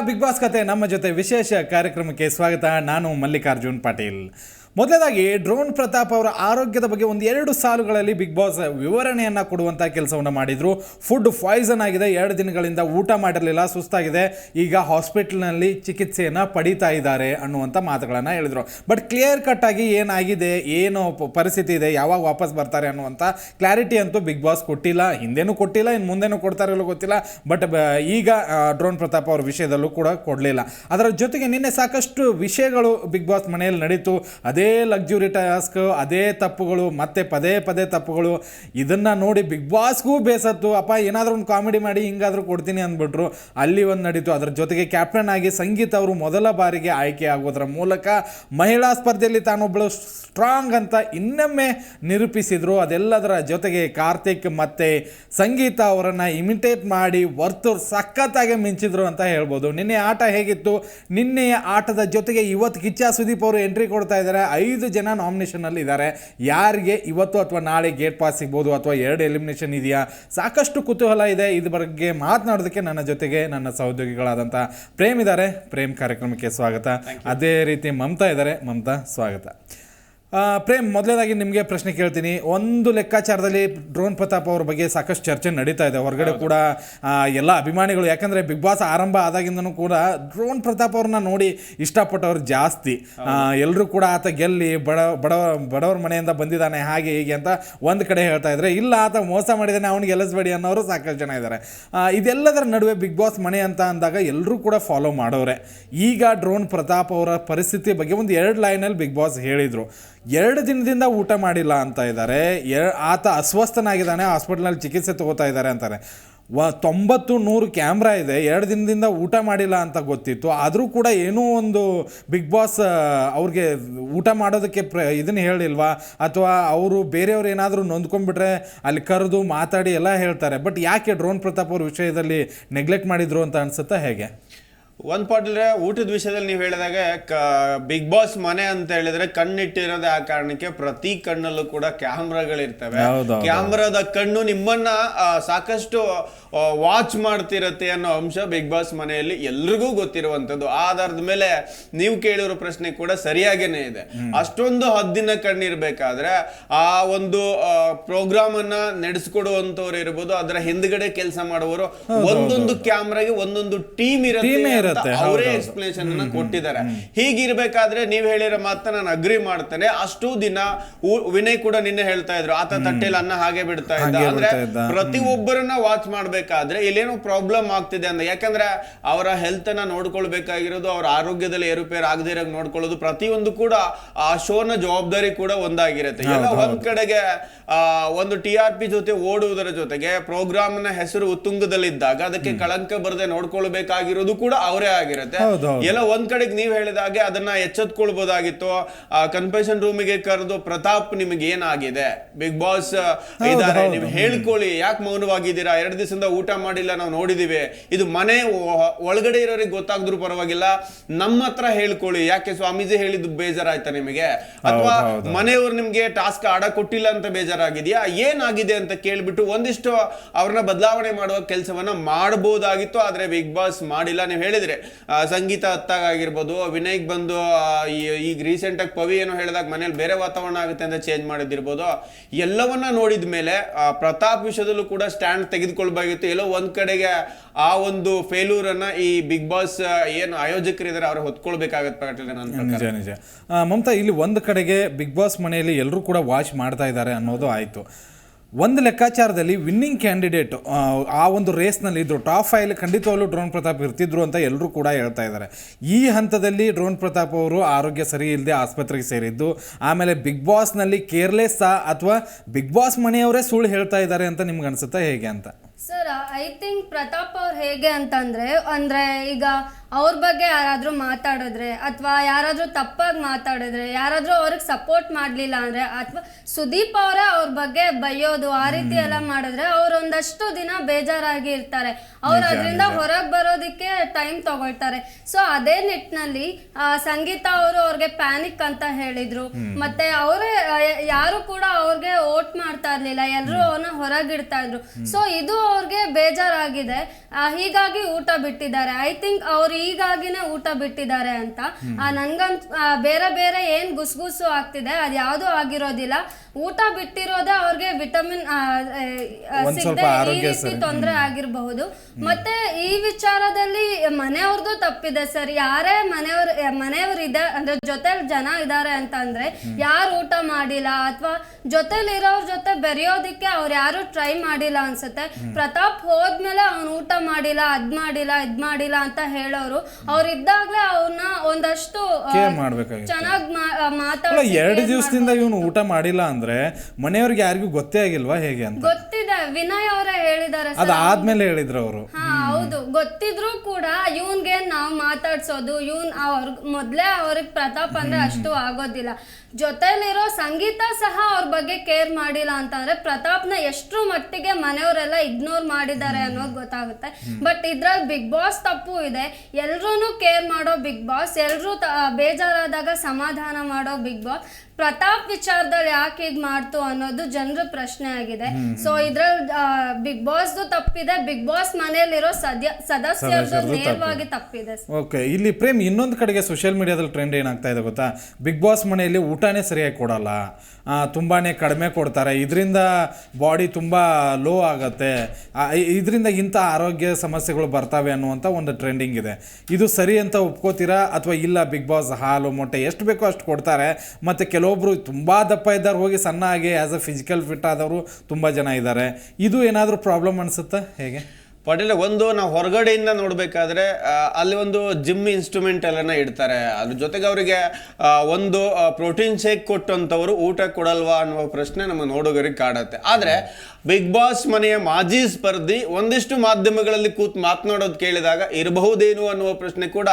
Big boss ಕತೆ ನಮ್ಮ ಜೊತೆ ವಿಶೇಷ ಕಾರ್ಯಕ್ರಮಕ್ಕೆ ಸ್ವಾಗತ. ನಾನು ಮಲ್ಲಿಕಾರ್ಜುನ್ ಪಾಟೀಲ್. ಮೊದಲದಾಗಿ ಡ್ರೋನ್ ಪ್ರತಾಪ್ ಅವರ ಆರೋಗ್ಯದ ಬಗ್ಗೆ ಒಂದು ಎರಡು ಸಾಲುಗಳಲ್ಲಿ ಬಿಗ್ ಬಾಸ್ ವಿವರಣೆಯನ್ನು ಕೊಡುವಂಥ ಕೆಲಸವನ್ನು ಮಾಡಿದರು. ಫುಡ್ ಪಾಯ್ಸನ್ ಆಗಿದೆ, ಎರಡು ದಿನಗಳಿಂದ ಊಟ ಮಾಡಿರಲಿಲ್ಲ, ಸುಸ್ತಾಗಿದೆ. ಈಗ ಹಾಸ್ಪಿಟಲ್ನಲ್ಲಿ ಚಿಕಿತ್ಸೆಯನ್ನು ಪಡೀತಾ ಇದ್ದಾರೆ ಅನ್ನುವಂಥ ಮಾತುಗಳನ್ನು ಹೇಳಿದರು. ಬಟ್ ಕ್ಲಿಯರ್ ಕಟ್ ಆಗಿ ಏನಾಗಿದೆ, ಏನು ಪರಿಸ್ಥಿತಿ ಇದೆ, ಯಾವಾಗ ವಾಪಸ್ ಬರ್ತಾರೆ ಅನ್ನುವಂಥ ಕ್ಲಾರಿಟಿ ಅಂತೂ ಬಿಗ್ ಬಾಸ್ ಕೊಟ್ಟಿಲ್ಲ. ಹಿಂದೆನೂ ಕೊಟ್ಟಿಲ್ಲ ಇನ್ನು ಮುಂದೆನೂ ಕೊಡ್ತಾರಲ್ಲೋ ಗೊತ್ತಿಲ್ಲ. ಬಟ್ ಈಗ ಡ್ರೋನ್ ಪ್ರತಾಪ್ ಅವ್ರ ವಿಷಯದಲ್ಲೂ ಕೂಡ ಕೊಡಲಿಲ್ಲ. ಅದರ ಜೊತೆಗೆ ನಿನ್ನೆ ಸಾಕಷ್ಟು ವಿಷಯಗಳು ಬಿಗ್ ಬಾಸ್ ಮನೆಯಲ್ಲಿ ನಡೀತು. ಅದೇ ಲಕ್ಸುರಿ ಟಾಸ್ಕ್ ಅದೇ ತಪ್ಪುಗಳು, ಮತ್ತೆ ಪದೇ ಪದೇ ತಪ್ಪುಗಳು. ಇದನ್ನು ನೋಡಿ ಬಿಗ್ ಬಾಸ್ಗೂ ಬೇಸತ್ತು. ಅಪ್ಪ, ಏನಾದರೂ ಒಂದು ಕಾಮಿಡಿ ಮಾಡಿ, ಹಿಂಗಾದರೂ ಕೊಡ್ತೀನಿ ಅಂದ್ಬಿಟ್ರು. ಅಲ್ಲಿ ಒಂದು ನಡೀತು. ಅದರ ಜೊತೆಗೆ ಕ್ಯಾಪ್ಟನ್ ಆಗಿ ಸಂಗೀತ ಅವರು ಮೊದಲ ಬಾರಿಗೆ ಆಯ್ಕೆ ಆಗೋದ್ರ ಮೂಲಕ ಮಹಿಳಾ ಸ್ಪರ್ಧೆಯಲ್ಲಿ ತಾನೊಬ್ಬಳು ಸ್ಟ್ರಾಂಗ್ ಅಂತ ಇನ್ನೊಮ್ಮೆ ನಿರೂಪಿಸಿದರು. ಅದೆಲ್ಲದರ ಜೊತೆಗೆ ಕಾರ್ತಿಕ್ ಮತ್ತೆ ಸಂಗೀತ ಅವರನ್ನು ಇಮಿಟೇಟ್ ಮಾಡಿ ವರ್ತು ಸಖತ್ತಾಗಿ ಮಿಂಚಿದ್ರು ಅಂತ ಹೇಳ್ಬೋದು. ನಿನ್ನೆ ಆಟ ಹೇಗಿತ್ತು? ನಿನ್ನೆಯ ಆಟದ ಜೊತೆಗೆ ಇವತ್ತು ಕಿಚ್ಚ ಸುದೀಪ್ ಅವರು ಎಂಟ್ರಿ ಕೊಡ್ತಾ ಇದ್ದಾರೆ ಐದು ಜನ ನಾಮಿನೇಷನಲ್ಲಿ ಇದ್ದಾರೆ ಯಾರಿಗೆ ಇವತ್ತು ಅಥವಾ ನಾಳೆ ಗೇಟ್ ಪಾಸ್ ಸಿಗ್ಬೋದು ಅಥವಾ ಎರಡು ಎಲಿಮಿನೇಷನ್ ಇದೆಯಾ? ಸಾಕಷ್ಟು ಕುತೂಹಲ ಇದೆ. ಇದ್ರ ಬಗ್ಗೆ ಮಾತನಾಡೋದಕ್ಕೆ ನನ್ನ ಜೊತೆಗೆ ನನ್ನ ಸಹೋದ್ಯೋಗಿಗಳಾದಂಥ ಪ್ರೇಮ್ ಇದ್ದಾರೆ ಪ್ರೇಮ್ ಕಾರ್ಯಕ್ರಮಕ್ಕೆ ಸ್ವಾಗತ. ಅದೇ ರೀತಿ ಮಮತಾ ಇದ್ದಾರೆ ಮಮತಾ ಸ್ವಾಗತ. ಪ್ರೇಮ್ ಮೊದಲೇದಾಗಿ ನಿಮಗೆ ಪ್ರಶ್ನೆ ಕೇಳ್ತೀನಿ. ಒಂದು ಲೆಕ್ಕಾಚಾರದಲ್ಲಿ ಡ್ರೋನ್ ಪ್ರತಾಪ್ ಅವ್ರ ಬಗ್ಗೆ ಸಾಕಷ್ಟು ಚರ್ಚೆ ನಡೀತಾ ಇದೆ. ಹೊರಗಡೆ ಕೂಡ ಎಲ್ಲ ಅಭಿಮಾನಿಗಳು ಯಾಕಂದರೆ ಬಿಗ್ ಬಾಸ್ ಆರಂಭ ಆದಾಗಿಂದನೂ ಕೂಡ ಡ್ರೋನ್ ಪ್ರತಾಪ್ ಅವ್ರನ್ನ ನೋಡಿ ಇಷ್ಟಪಟ್ಟವ್ರು ಜಾಸ್ತಿ. ಎಲ್ಲರೂ ಕೂಡ ಆತ ಗೆಲ್ಲಿ ಬಡ ಬಡವ ಬಡವರ ಮನೆಯಿಂದ ಬಂದಿದ್ದಾನೆ ಹಾಗೆ ಹೀಗೆ ಅಂತ ಒಂದು ಕಡೆ ಹೇಳ್ತಾ ಇದ್ದಾರೆ ಇಲ್ಲ ಆತ ಮೋಸ ಮಾಡಿದ್ದಾನೆ ಅವ್ನಿಗೆ ಗೆಲ್ಲಿಸ್ಬೇಡಿ ಅನ್ನೋರು ಸಾಕಷ್ಟು ಜನ ಇದ್ದಾರೆ ಇದೆಲ್ಲದರ ನಡುವೆ ಬಿಗ್ ಬಾಸ್ ಮನೆ ಅಂತ ಅಂದಾಗ ಎಲ್ಲರೂ ಕೂಡ ಫಾಲೋ ಮಾಡೋರೆ. ಈಗ ಡ್ರೋನ್ ಪ್ರತಾಪ್ ಅವರ ಪರಿಸ್ಥಿತಿ ಬಗ್ಗೆ ಒಂದು ಎರಡು ಲೈನಲ್ಲಿ ಬಿಗ್ ಬಾಸ್ ಹೇಳಿದರು. ಎರಡು ದಿನದಿಂದ ಊಟ ಮಾಡಿಲ್ಲ ಅಂತ ಇದ್ದಾರೆ ಆತ ಅಸ್ವಸ್ಥನಾಗಿದ್ದಾನೆ ಹಾಸ್ಪಿಟ್ಲಲ್ಲಿ ಚಿಕಿತ್ಸೆ ತಗೋತಾ ಇದ್ದಾರೆ ಅಂತಾರೆ. ವ ತೊಂಬತ್ತು ನೂರು ಕ್ಯಾಮ್ರಾ ಇದೆ, ಎರಡು ದಿನದಿಂದ ಊಟ ಮಾಡಿಲ್ಲ ಅಂತ ಗೊತ್ತಿತ್ತು. ಆದರೂ ಕೂಡ ಏನೋ ಒಂದು ಬಿಗ್ ಬಾಸ್ ಅವ್ರಿಗೆ ಊಟ ಮಾಡೋದಕ್ಕೆ ಪ್ರ ಇದನ್ನು ಹೇಳಿಲ್ವಾ? ಅಥವಾ ಅವರು ಬೇರೆಯವ್ರು ಏನಾದರೂ ನೊಂದ್ಕೊಂಡ್ಬಿಟ್ರೆ ಅಲ್ಲಿ ಕರೆದು ಮಾತಾಡಿ ಎಲ್ಲ ಹೇಳ್ತಾರೆ. ಬಟ್ ಯಾಕೆ ಡ್ರೋನ್ ಪ್ರತಾಪ್ ಅವ್ರ ವಿಷಯದಲ್ಲಿ ನೆಗ್ಲೆಕ್ಟ್ ಮಾಡಿದ್ರು ಅಂತ ಅನ್ಸುತ್ತಾ ಹೇಗೆ? ಒಂದ್ ಪಾಟ್ರೆ ಊಟದ ವಿಷಯದಲ್ಲಿ ನೀವು ಹೇಳಿದಾಗ ಬಿಗ್ ಬಾಸ್ ಮನೆ ಅಂತ ಹೇಳಿದ್ರೆ ಕಣ್ಣಿಟ್ಟಿರೋದೇ ಆ ಕಾರಣಕ್ಕೆ ಪ್ರತಿ ಕಣ್ಣಲ್ಲೂ ಕೂಡ ಕ್ಯಾಮ್ರಾಗಳಿರ್ತವೆ. ಕ್ಯಾಮ್ರಾದ ಕಣ್ಣು ನಿಮ್ಮನ್ನ ಸಾಕಷ್ಟು ವಾಚ್ ಮಾಡ್ತಿರತ್ತೆ ಅನ್ನೋ ಅಂಶ ಬಿಗ್ ಬಾಸ್ ಮನೆಯಲ್ಲಿ ಎಲ್ರಿಗೂ ಗೊತ್ತಿರುವಂತದ್ದು ಆ ಆಧಾರದ ಮೇಲೆ ನೀವು ಕೇಳಿರೋ ಪ್ರಶ್ನೆ ಕೂಡ ಸರಿಯಾಗೇನೆ ಇದೆ. ಅಷ್ಟೊಂದು ಹದ್ದಿನ ಕಣ್ಣಿರ್ಬೇಕಾದ್ರೆ ಆ ಒಂದು ಪ್ರೋಗ್ರಾಮ್ ಅನ್ನ ನಡೆಸ್ಕೊಡುವಂತವ್ರು ಇರ್ಬೋದು ಅದರ ಹಿಂದ್ಗಡೆ ಕೆಲಸ ಮಾಡುವವರು ಒಂದೊಂದು ಕ್ಯಾಮ್ರಾಗೆ ಒಂದೊಂದು ಟೀಮ್ ಇರುತ್ತೆ ಅವರೇ ಹೌದೌದು. ಎಕ್ಸ್ಪ್ಲೇಷನ್ ಅನ್ನ ಕೊಟ್ಟಿದ್ದಾರೆ. ಹೀಗಿರ್ಬೇಕಾದ್ರೆ ನೀವ್ ಹೇಳಿರೋ ಮಾತನ್ನ ನಾನು ಅಗ್ರಿ ಮಾಡ್ತೇನೆ. ಅಷ್ಟು ದಿನ ವಿನಯ್ ಕೂಡ ನಿನ್ನೆ ಹೇಳ್ತಾ ಇದ್ರು ಆತ ತಟ್ಟೆಲಿ ಅನ್ನ ಹಾಗೆ ಬಿಡ್ತಾ ಇದ್ದ. ಅಂದ್ರೆ ಬಿಡ್ತಾ ಇದ್ದ. ಪ್ರತಿ ಒಬ್ಬರನ್ನ ವಾಚ್ ಮಾಡ್ಬೇಕಾದ್ರೆ ಇಲ್ಲೇನೋ ಪ್ರಾಬ್ಲಮ್ ಆಗ್ತಿದೆ ಅಂತ. ಯಾಕಂದ್ರೆ ಅವರ ಹೆಲ್ತ್ ಅನ್ನ ನೋಡ್ಕೊಳ್ಬೇಕಾಗಿರೋದು ಅವ್ರ ಆರೋಗ್ಯದಲ್ಲಿ ಏರುಪೇರು ಆಗದೇ ಇರೋ ನೋಡ್ಕೊಳ್ಳೋದು ಪ್ರತಿಯೊಂದು ಕೂಡ ಆ ಶೋನ ಜವಾಬ್ದಾರಿ ಕೂಡ ಒಂದಾಗಿರುತ್ತೆ. ಎಲ್ಲ ಒಂದ್ ಕಡೆಗೆ ಆ, ಒಂದು ಟಿ ಆರ್ ಪಿ ಜೊತೆ ಓಡುವುದರ ಜೊತೆಗೆ ಪ್ರೋಗ್ರಾಮ್ನ ಹೆಸರು ಉತ್ತುಂಗದಲ್ಲಿದ್ದಾಗ ಅದಕ್ಕೆ ಕಳಂಕ ಬರದೆ ನೋಡ್ಕೊಳ್ಬೇಕಾಗಿರೋದು ಕೂಡ ಅವರೇ ಆಗಿರುತ್ತೆ. ಎಲ್ಲ ಒಂದ್ ಕಡೆಗೆ ನೀವ್ ಹೇಳಿದಾಗೆ ಅದನ್ನ ಎಚ್ಚೆತ್ಕೊಳ್ಬೋದಾಗಿತ್ತು. ಕನ್ಫೆಷನ್ ರೂಮಿಗೆ ಕರೆದು ಪ್ರತಾಪ್ ನಿಮಗೆ ಏನಾಗಿದೆ? ಬಿಗ್ ಬಾಸ್ ಇದಾರೆ. ನೀವು ಹೇಳ್ಕೊಳ್ಳಿ. ಯಾಕೆ ಮೌನವಾಗಿದ್ದೀರಾ? ಎರಡು ದಿವಸದಿಂದ ಊಟ ಮಾಡಿಲ್ಲ ನಾವು ನೋಡಿದ್ದೀವಿ ಇದು ಮನೆ ಒಳಗಡೆ ಇರೋರಿಗೆ ಗೊತ್ತಾಗದ್ರು ಪರವಾಗಿಲ್ಲ. ನಮ್ಮ ಹತ್ರ ಹೇಳ್ಕೊಳ್ಳಿ. ಯಾಕೆ ಸ್ವಾಮೀಜಿ ಹೇಳಿದ್ದು ಬೇಜಾರಾಯ್ತಾ ನಿಮಗೆ? ಅಥವಾ ಮನೆಯವರು ನಿಮ್ಗೆ ಟಾಸ್ಕ್ ಆಡ ಕೊಟ್ಟಿಲ್ಲ ಅಂತ ಬೇಜಾರಾಗಿದೆಯಾ? ಏನಾಗಿದೆ ಅಂತ ಕೇಳ್ಬಿಟ್ಟು ಒಂದಿಷ್ಟು ಅವ್ರನ್ನ ಬದಲಾವಣೆ ಮಾಡುವ ಕೆಲಸವನ್ನ ಮಾಡಬಹುದಾಗಿತ್ತು ಆದ್ರೆ ಬಿಗ್ ಬಾಸ್ ಮಾಡಿಲ್ಲ. ನೀವು ಹೇಳಿದ್ರೆ ಸಂಗೀತ ಹತ್ತಾಗಿರ್ಬೋದು ವಿನಯ್ ಬಂದು ಈಗ ರೀಸೆಂಟ್ ಆಗಿ ಪವಿ ಏನೋ ಹೇಳಿದಾಗ ಮನೇಲಿ ಬೇರೆ ವಾತಾವರಣ ಆಗುತ್ತೆ ಅಂತ ಚೇಂಜ್ ಮಾಡಿದಿರ್ಬೋದು ಎಲ್ಲವನ್ನ ನೋಡಿದ ಮೇಲೆ ಪ್ರತಾಪ್ ವಿಷಯದಲ್ಲೂ ಕೂಡ ಸ್ಟ್ಯಾಂಡ್ ತೆಗೆದುಕೊಳ್ಬೇಕಾಗಿತ್ತು ಎಲ್ಲೋ ಒಂದು ಕಡೆಗೆ ಆ ಒಂದು ಫೇಲ್ಯೂರ್ ಅನ್ನ ಈ ಬಿಗ್ ಬಾಸ್ ಏನು ಆಯೋಜಕರಿದ್ದಾರೆ ಅವ್ರು ಹೊತ್ಕೊಳ್ಬೇಕಾಗತ್ತೆ. ನಿಜ ನಿಜ ಮಮತಾ ಇಲ್ಲಿ ಒಂದು ಕಡೆಗೆ ಬಿಗ್ ಬಾಸ್ ಮನೆಯಲ್ಲಿ ಎಲ್ಲರೂ ಕೂಡ ವಾಚ್ ಮಾಡ್ತಾ ಇದ್ದಾರೆ ಅನ್ನೋದು ಆಯಿತು. ಒಂದು ಲೆಕ್ಕಾಚಾರದಲ್ಲಿ ವಿನ್ನಿಂಗ್ ಕ್ಯಾಂಡಿಡೇಟ್ ಆ ಒಂದು ರೇಸ್ನಲ್ಲಿ ಇದ್ರು. ಟಾಪ್ ಫೈಲ್ ಖಂಡಿತವಾಗ್ಲೂ ಡ್ರೋನ್ ಪ್ರತಾಪ್ ಇರ್ತಿದ್ರು ಅಂತ ಎಲ್ಲರೂ ಕೂಡ ಹೇಳ್ತಾ ಇದ್ದಾರೆ. ಈ ಹಂತದಲ್ಲಿ ಡ್ರೋನ್ ಪ್ರತಾಪ್ ಅವರು ಆರೋಗ್ಯ ಸರಿ ಇಲ್ಲದೆ ಆಸ್ಪತ್ರೆಗೆ ಸೇರಿದ್ದು ಆಮೇಲೆ ಬಿಗ್ ಬಾಸ್ನಲ್ಲಿ ಕೇರ್ಲೆಸ್ ಅಥವಾ ಬಿಗ್ ಬಾಸ್ ಮನೆಯವರೇ ಸುಳ್ಳು ಹೇಳ್ತಾ ಇದ್ದಾರೆ ಅಂತ ನಿಮ್ಗೆ ಅನಿಸುತ್ತಾ ಹೇಗೆ ಅಂತ? ಸರ್ ಐ ಥಿಂಕ್ ಪ್ರತಾಪ್ ಅವ್ರು ಹೇಗೆ ಅಂತಂದ್ರೆ ಅಂದ್ರೆ ಈಗ ಅವ್ರ ಬಗ್ಗೆ ಯಾರಾದರೂ ಮಾತಾಡಿದ್ರೆ ಅಥವಾ ಯಾರಾದರೂ ತಪ್ಪಾಗಿ ಮಾತಾಡಿದ್ರೆ ಯಾರಾದರೂ ಅವ್ರಿಗೆ ಸಪೋರ್ಟ್ ಮಾಡಲಿಲ್ಲ ಅಂದ್ರೆ ಅಥವಾ ಸುದೀಪ್ ಅವರೇ ಅವ್ರ ಬಗ್ಗೆ ಬೈಯೋದು ಆ ರೀತಿ ಎಲ್ಲ ಮಾಡಿದ್ರೆ ಅವ್ರು ಒಂದಷ್ಟು ದಿನ ಬೇಜಾರಾಗಿ ಇರ್ತಾರೆ. ಅವ್ರು ಅದರಿಂದ ಹೊರಗೆ ಬರೋದಕ್ಕೆ ಟೈಮ್ ತಗೊಳ್ತಾರೆ. ಸೊ ಅದೇ ನಿಟ್ಟಿನಲ್ಲಿ ಸಂಗೀತ ಅವರು ಅವ್ರಿಗೆ ಪ್ಯಾನಿಕ್ ಅಂತ ಹೇಳಿದ್ರು. ಮತ್ತೆ ಅವರೇ ಯಾರು ಕೂಡ ಅವ್ರಿಗೆ ಓಟ್ ಮಾಡ್ತಾ ಇರ್ಲಿಲ್ಲ. ಎಲ್ಲರೂ ಅವ್ರನ್ನ ಹೊರಗಿಡ್ತಾ ಇದ್ರು. ಸೊ ಇದು ಅವ್ರಿಗೆ ಬೇಜಾರಾಗಿದೆ. ಹೀಗಾಗಿ ಊಟ ಬಿಟ್ಟಿದ್ದಾರೆ. ಐ ಥಿಂಕ್ ಅವ್ರು ಹೀಗಾಗಿನೇ ಊಟ ಬಿಟ್ಟಿದ್ದಾರೆ ಅಂತ. ಆ, ನನ್ಗಂತ ಬೇರೆ ಬೇರೆ ಏನ್ ಗುಸ್ಗುಸು ಆಗ್ತಿದೆ ಅದ್ ಯಾವ್ದು ಆಗಿರೋದಿಲ್ಲ. ಊಟ ಬಿಟ್ಟಿರೋದೇ ಅವ್ರಿಗೆ ವಿಟಮಿನ್ ಸಿಗದೆ ಈ ರೀತಿ ತೊಂದರೆ ಆಗಿರಬಹುದು. ಮತ್ತೆ ಈ ವಿಚಾರದಲ್ಲಿ ಮನೆಯವ್ರದ್ದು ತಪ್ಪಿದೆ ಸರ್. ಯಾರೇ ಮನೆಯವ್ರ ಮನೆಯವ್ರ ಇದೆ ಅಂದ್ರೆ ಜೊತೆಲಿ ಜನ ಇದ್ದಾರೆ ಅಂತ ಅಂದ್ರೆ ಯಾರು ಊಟ ಮಾಡಿಲ್ಲ ಅಥವಾ ಜೊತೆಲಿ ಇರೋರ್ ಜೊತೆ ಬೆರೆಯೋದಿಕ್ಕೆ ಅವ್ರು ಯಾರು ಟ್ರೈ ಮಾಡಿಲ್ಲ ಅನ್ಸುತ್ತೆ. ಪ್ರತಾಪ್ ಹೋದ್ಮೇಲೆ ಅವ್ನು ಊಟ ಮಾಡಿಲ್ಲ ಅದ್ ಮಾಡಿಲ್ಲ ಇದ್ ಮಾಡಿಲ್ಲ ಅಂತ ಹೇಳೋರು ಅವ್ರು ಇದ್ದಾಗ್ಲೇ ಅವ್ರನ್ನ ಒಂದಷ್ಟು ಕೇರ್ ಮಾಡ್ಬೇಕಾಗಿತ್ತು. ಚೆನ್ನಾಗಿ ಅಲ್ಲ ಮಾತಾಡಿ ಎರಡು ದಿವಸದಿಂದ ಇವನು ಊಟ ಮಾಡಿಲ್ಲ ಅಂದ್ರೆ ಮನೆಯವ್ರಿಗೆ ಯಾರಿಗೂ ಗೊತ್ತೇ ಆಗಿಲ್ವಾ ಹೇಗೆ ಅಂತ? ಗೊತ್ತಿದೆ ವಿನಯ್ ಅವರೇ ಹೇಳಿದ್ದಾರೆ ಅದಾದ್ಮೇಲೆ ಹೇಳಿದ್ರು ಅವರು. ಹಾ ಹೌದು. ಗೊತ್ತಿದ್ರು ಕೂಡ ಇವನ್ಗೆ ನಾವು ಮಾತಾಡ್ಸೋದು ಇವನ್ ಅವ್ರ ಮೊದ್ಲೇ ಅವ್ರಿಗೆ ಪ್ರತಾಪ್ ಅಂದ್ರೆ ಅಷ್ಟು ಆಗೋದಿಲ್ಲ. ಜೊತೆಲಿರೋ ಸಂಗೀತ ಸಹ ಅವ್ರ ಬಗ್ಗೆ ಕೇರ್ ಮಾಡಿಲ್ಲ ಅಂತಂದ್ರೆ ಪ್ರತಾಪ್ನ ಎಷ್ಟು ಮಟ್ಟಿಗೆ ಮನೆಯವರೆಲ್ಲ ಇಗ್ನೋರ್ ಮಾಡಿದ್ದಾರೆ ಅನ್ನೋದು ಗೊತ್ತಾಗುತ್ತೆ. ಬಟ್ ಇದ್ರಲ್ಲಿ ಬಿಗ್ ಬಾಸ್ ತಪ್ಪು ಇದೆ. ಎಲ್ರೂ ಕೇರ್ ಮಾಡೋ ಬಿಗ್ ಬಾಸ್ ಎಲ್ಲರೂ ಬೇಜಾರಾದಾಗ ಸಮಾಧಾನ ಮಾಡೋ ಬಿಗ್ ಬಾಸ್ ಪ್ರತಾಪ್ ವಿಚಾರದಲ್ಲಿ ಯಾಕೆ ಹೀಗ್ ಮಾಡ್ತು ಅನ್ನೋದು ಜನರ ಪ್ರಶ್ನೆ ಆಗಿದೆ. ಸೊ ಇದ್ರಲ್ಲಿ ಬಿಗ್ ಬಾಸ್ ತಪ್ಪಿದೆ. ಬಿಗ್ ಬಾಸ್ ಮನೆಯಲ್ಲಿರೋ ಸದ್ಯ ಸದಸ್ಯರದು ನೇರವಾಗಿ ತಪ್ಪಿದೆ. ಓಕೆ ಇಲ್ಲಿ ಪ್ರೇಮ್ ಇನ್ನೊಂದು ಕಡೆಗೆ ಸೋಷಿಯಲ್ ಮೀಡಿಯಾದಲ್ಲಿ ಟ್ರೆಂಡ್ ಏನಾಗ್ತಾ ಇದೆ ಗೊತ್ತಾ? ಬಿಗ್ ಬಾಸ್ ಮನೆಯಲ್ಲಿ ಊಟನೇ ಸರಿಯಾಗಿ ಕೊಡಲ್ಲ. ತುಂಬಾ ತುಂಬಾನೇ ಕಡಿಮೆ ಕೊಡ್ತಾರೆ. ಇದರಿಂದ ಬಾಡಿ ತುಂಬ ಲೋ ಆಗುತ್ತೆ. ಇದರಿಂದ ಇಂಥ ಆರೋಗ್ಯ ಸಮಸ್ಯೆಗಳು ಬರ್ತವೆ ಅನ್ನುವಂಥ ಒಂದು ಟ್ರೆಂಡಿಂಗ್ ಇದೆ. ಇದು ಸರಿ ಅಂತ ಒಪ್ಕೋತೀರಾ? ಅಥವಾ ಇಲ್ಲ ಬಿಗ್ ಬಾಸ್ ಹಾಲು ಮೊಟ್ಟೆ ಎಷ್ಟು ಬೇಕೋ ಅಷ್ಟು ಕೊಡ್ತಾರೆ. ಮತ್ತು ಕೆಲವೊಬ್ರು ತುಂಬ ದಪ್ಪ ಇದ್ದಾರೆ, ಹೋಗಿ ಸಣ್ಣ ಆಗಿ ಆ್ಯಸ್ ಅ ಫಿಸಿಕಲ್ ಫಿಟ್ ಆದವರು ತುಂಬ ಜನ ಇದ್ದಾರೆ. ಇದು ಏನಾದರೂ ಪ್ರಾಬ್ಲಮ್ ಅನಿಸುತ್ತಾ? ಹೇಗೆ? ಪಾಟೀಲ್, ಒಂದು ನಾವು ಹೊರಗಡೆಯಿಂದ ನೋಡಬೇಕಾದ್ರೆ ಅಲ್ಲಿ ಒಂದು ಜಿಮ್ ಇನ್ಸ್ಟ್ರೂಮೆಂಟ್ ಎಲ್ಲನ ಇಡ್ತಾರೆ. ಅದ್ರ ಜೊತೆಗೆ ಅವರಿಗೆ ಒಂದು ಪ್ರೋಟೀನ್ ಶೇಕ್ ಕೊಟ್ಟಂತವರು ಊಟ ಕೊಡಲ್ವಾ ಅನ್ನುವ ಪ್ರಶ್ನೆ ನಮ್ಮ ನೋಡುಗರಿಗೆ ಕಾಡತ್ತೆ. ಆದರೆ ಬಿಗ್ ಬಾಸ್ ಮನೆಯ ಮಾಜಿ ಸ್ಪರ್ಧಿ ಒಂದಿಷ್ಟು ಮಾಧ್ಯಮಗಳಲ್ಲಿ ಕೂತ್ ಮಾತನಾಡೋದು ಕೇಳಿದಾಗ ಇರಬಹುದೇನು ಅನ್ನುವ ಪ್ರಶ್ನೆ ಕೂಡ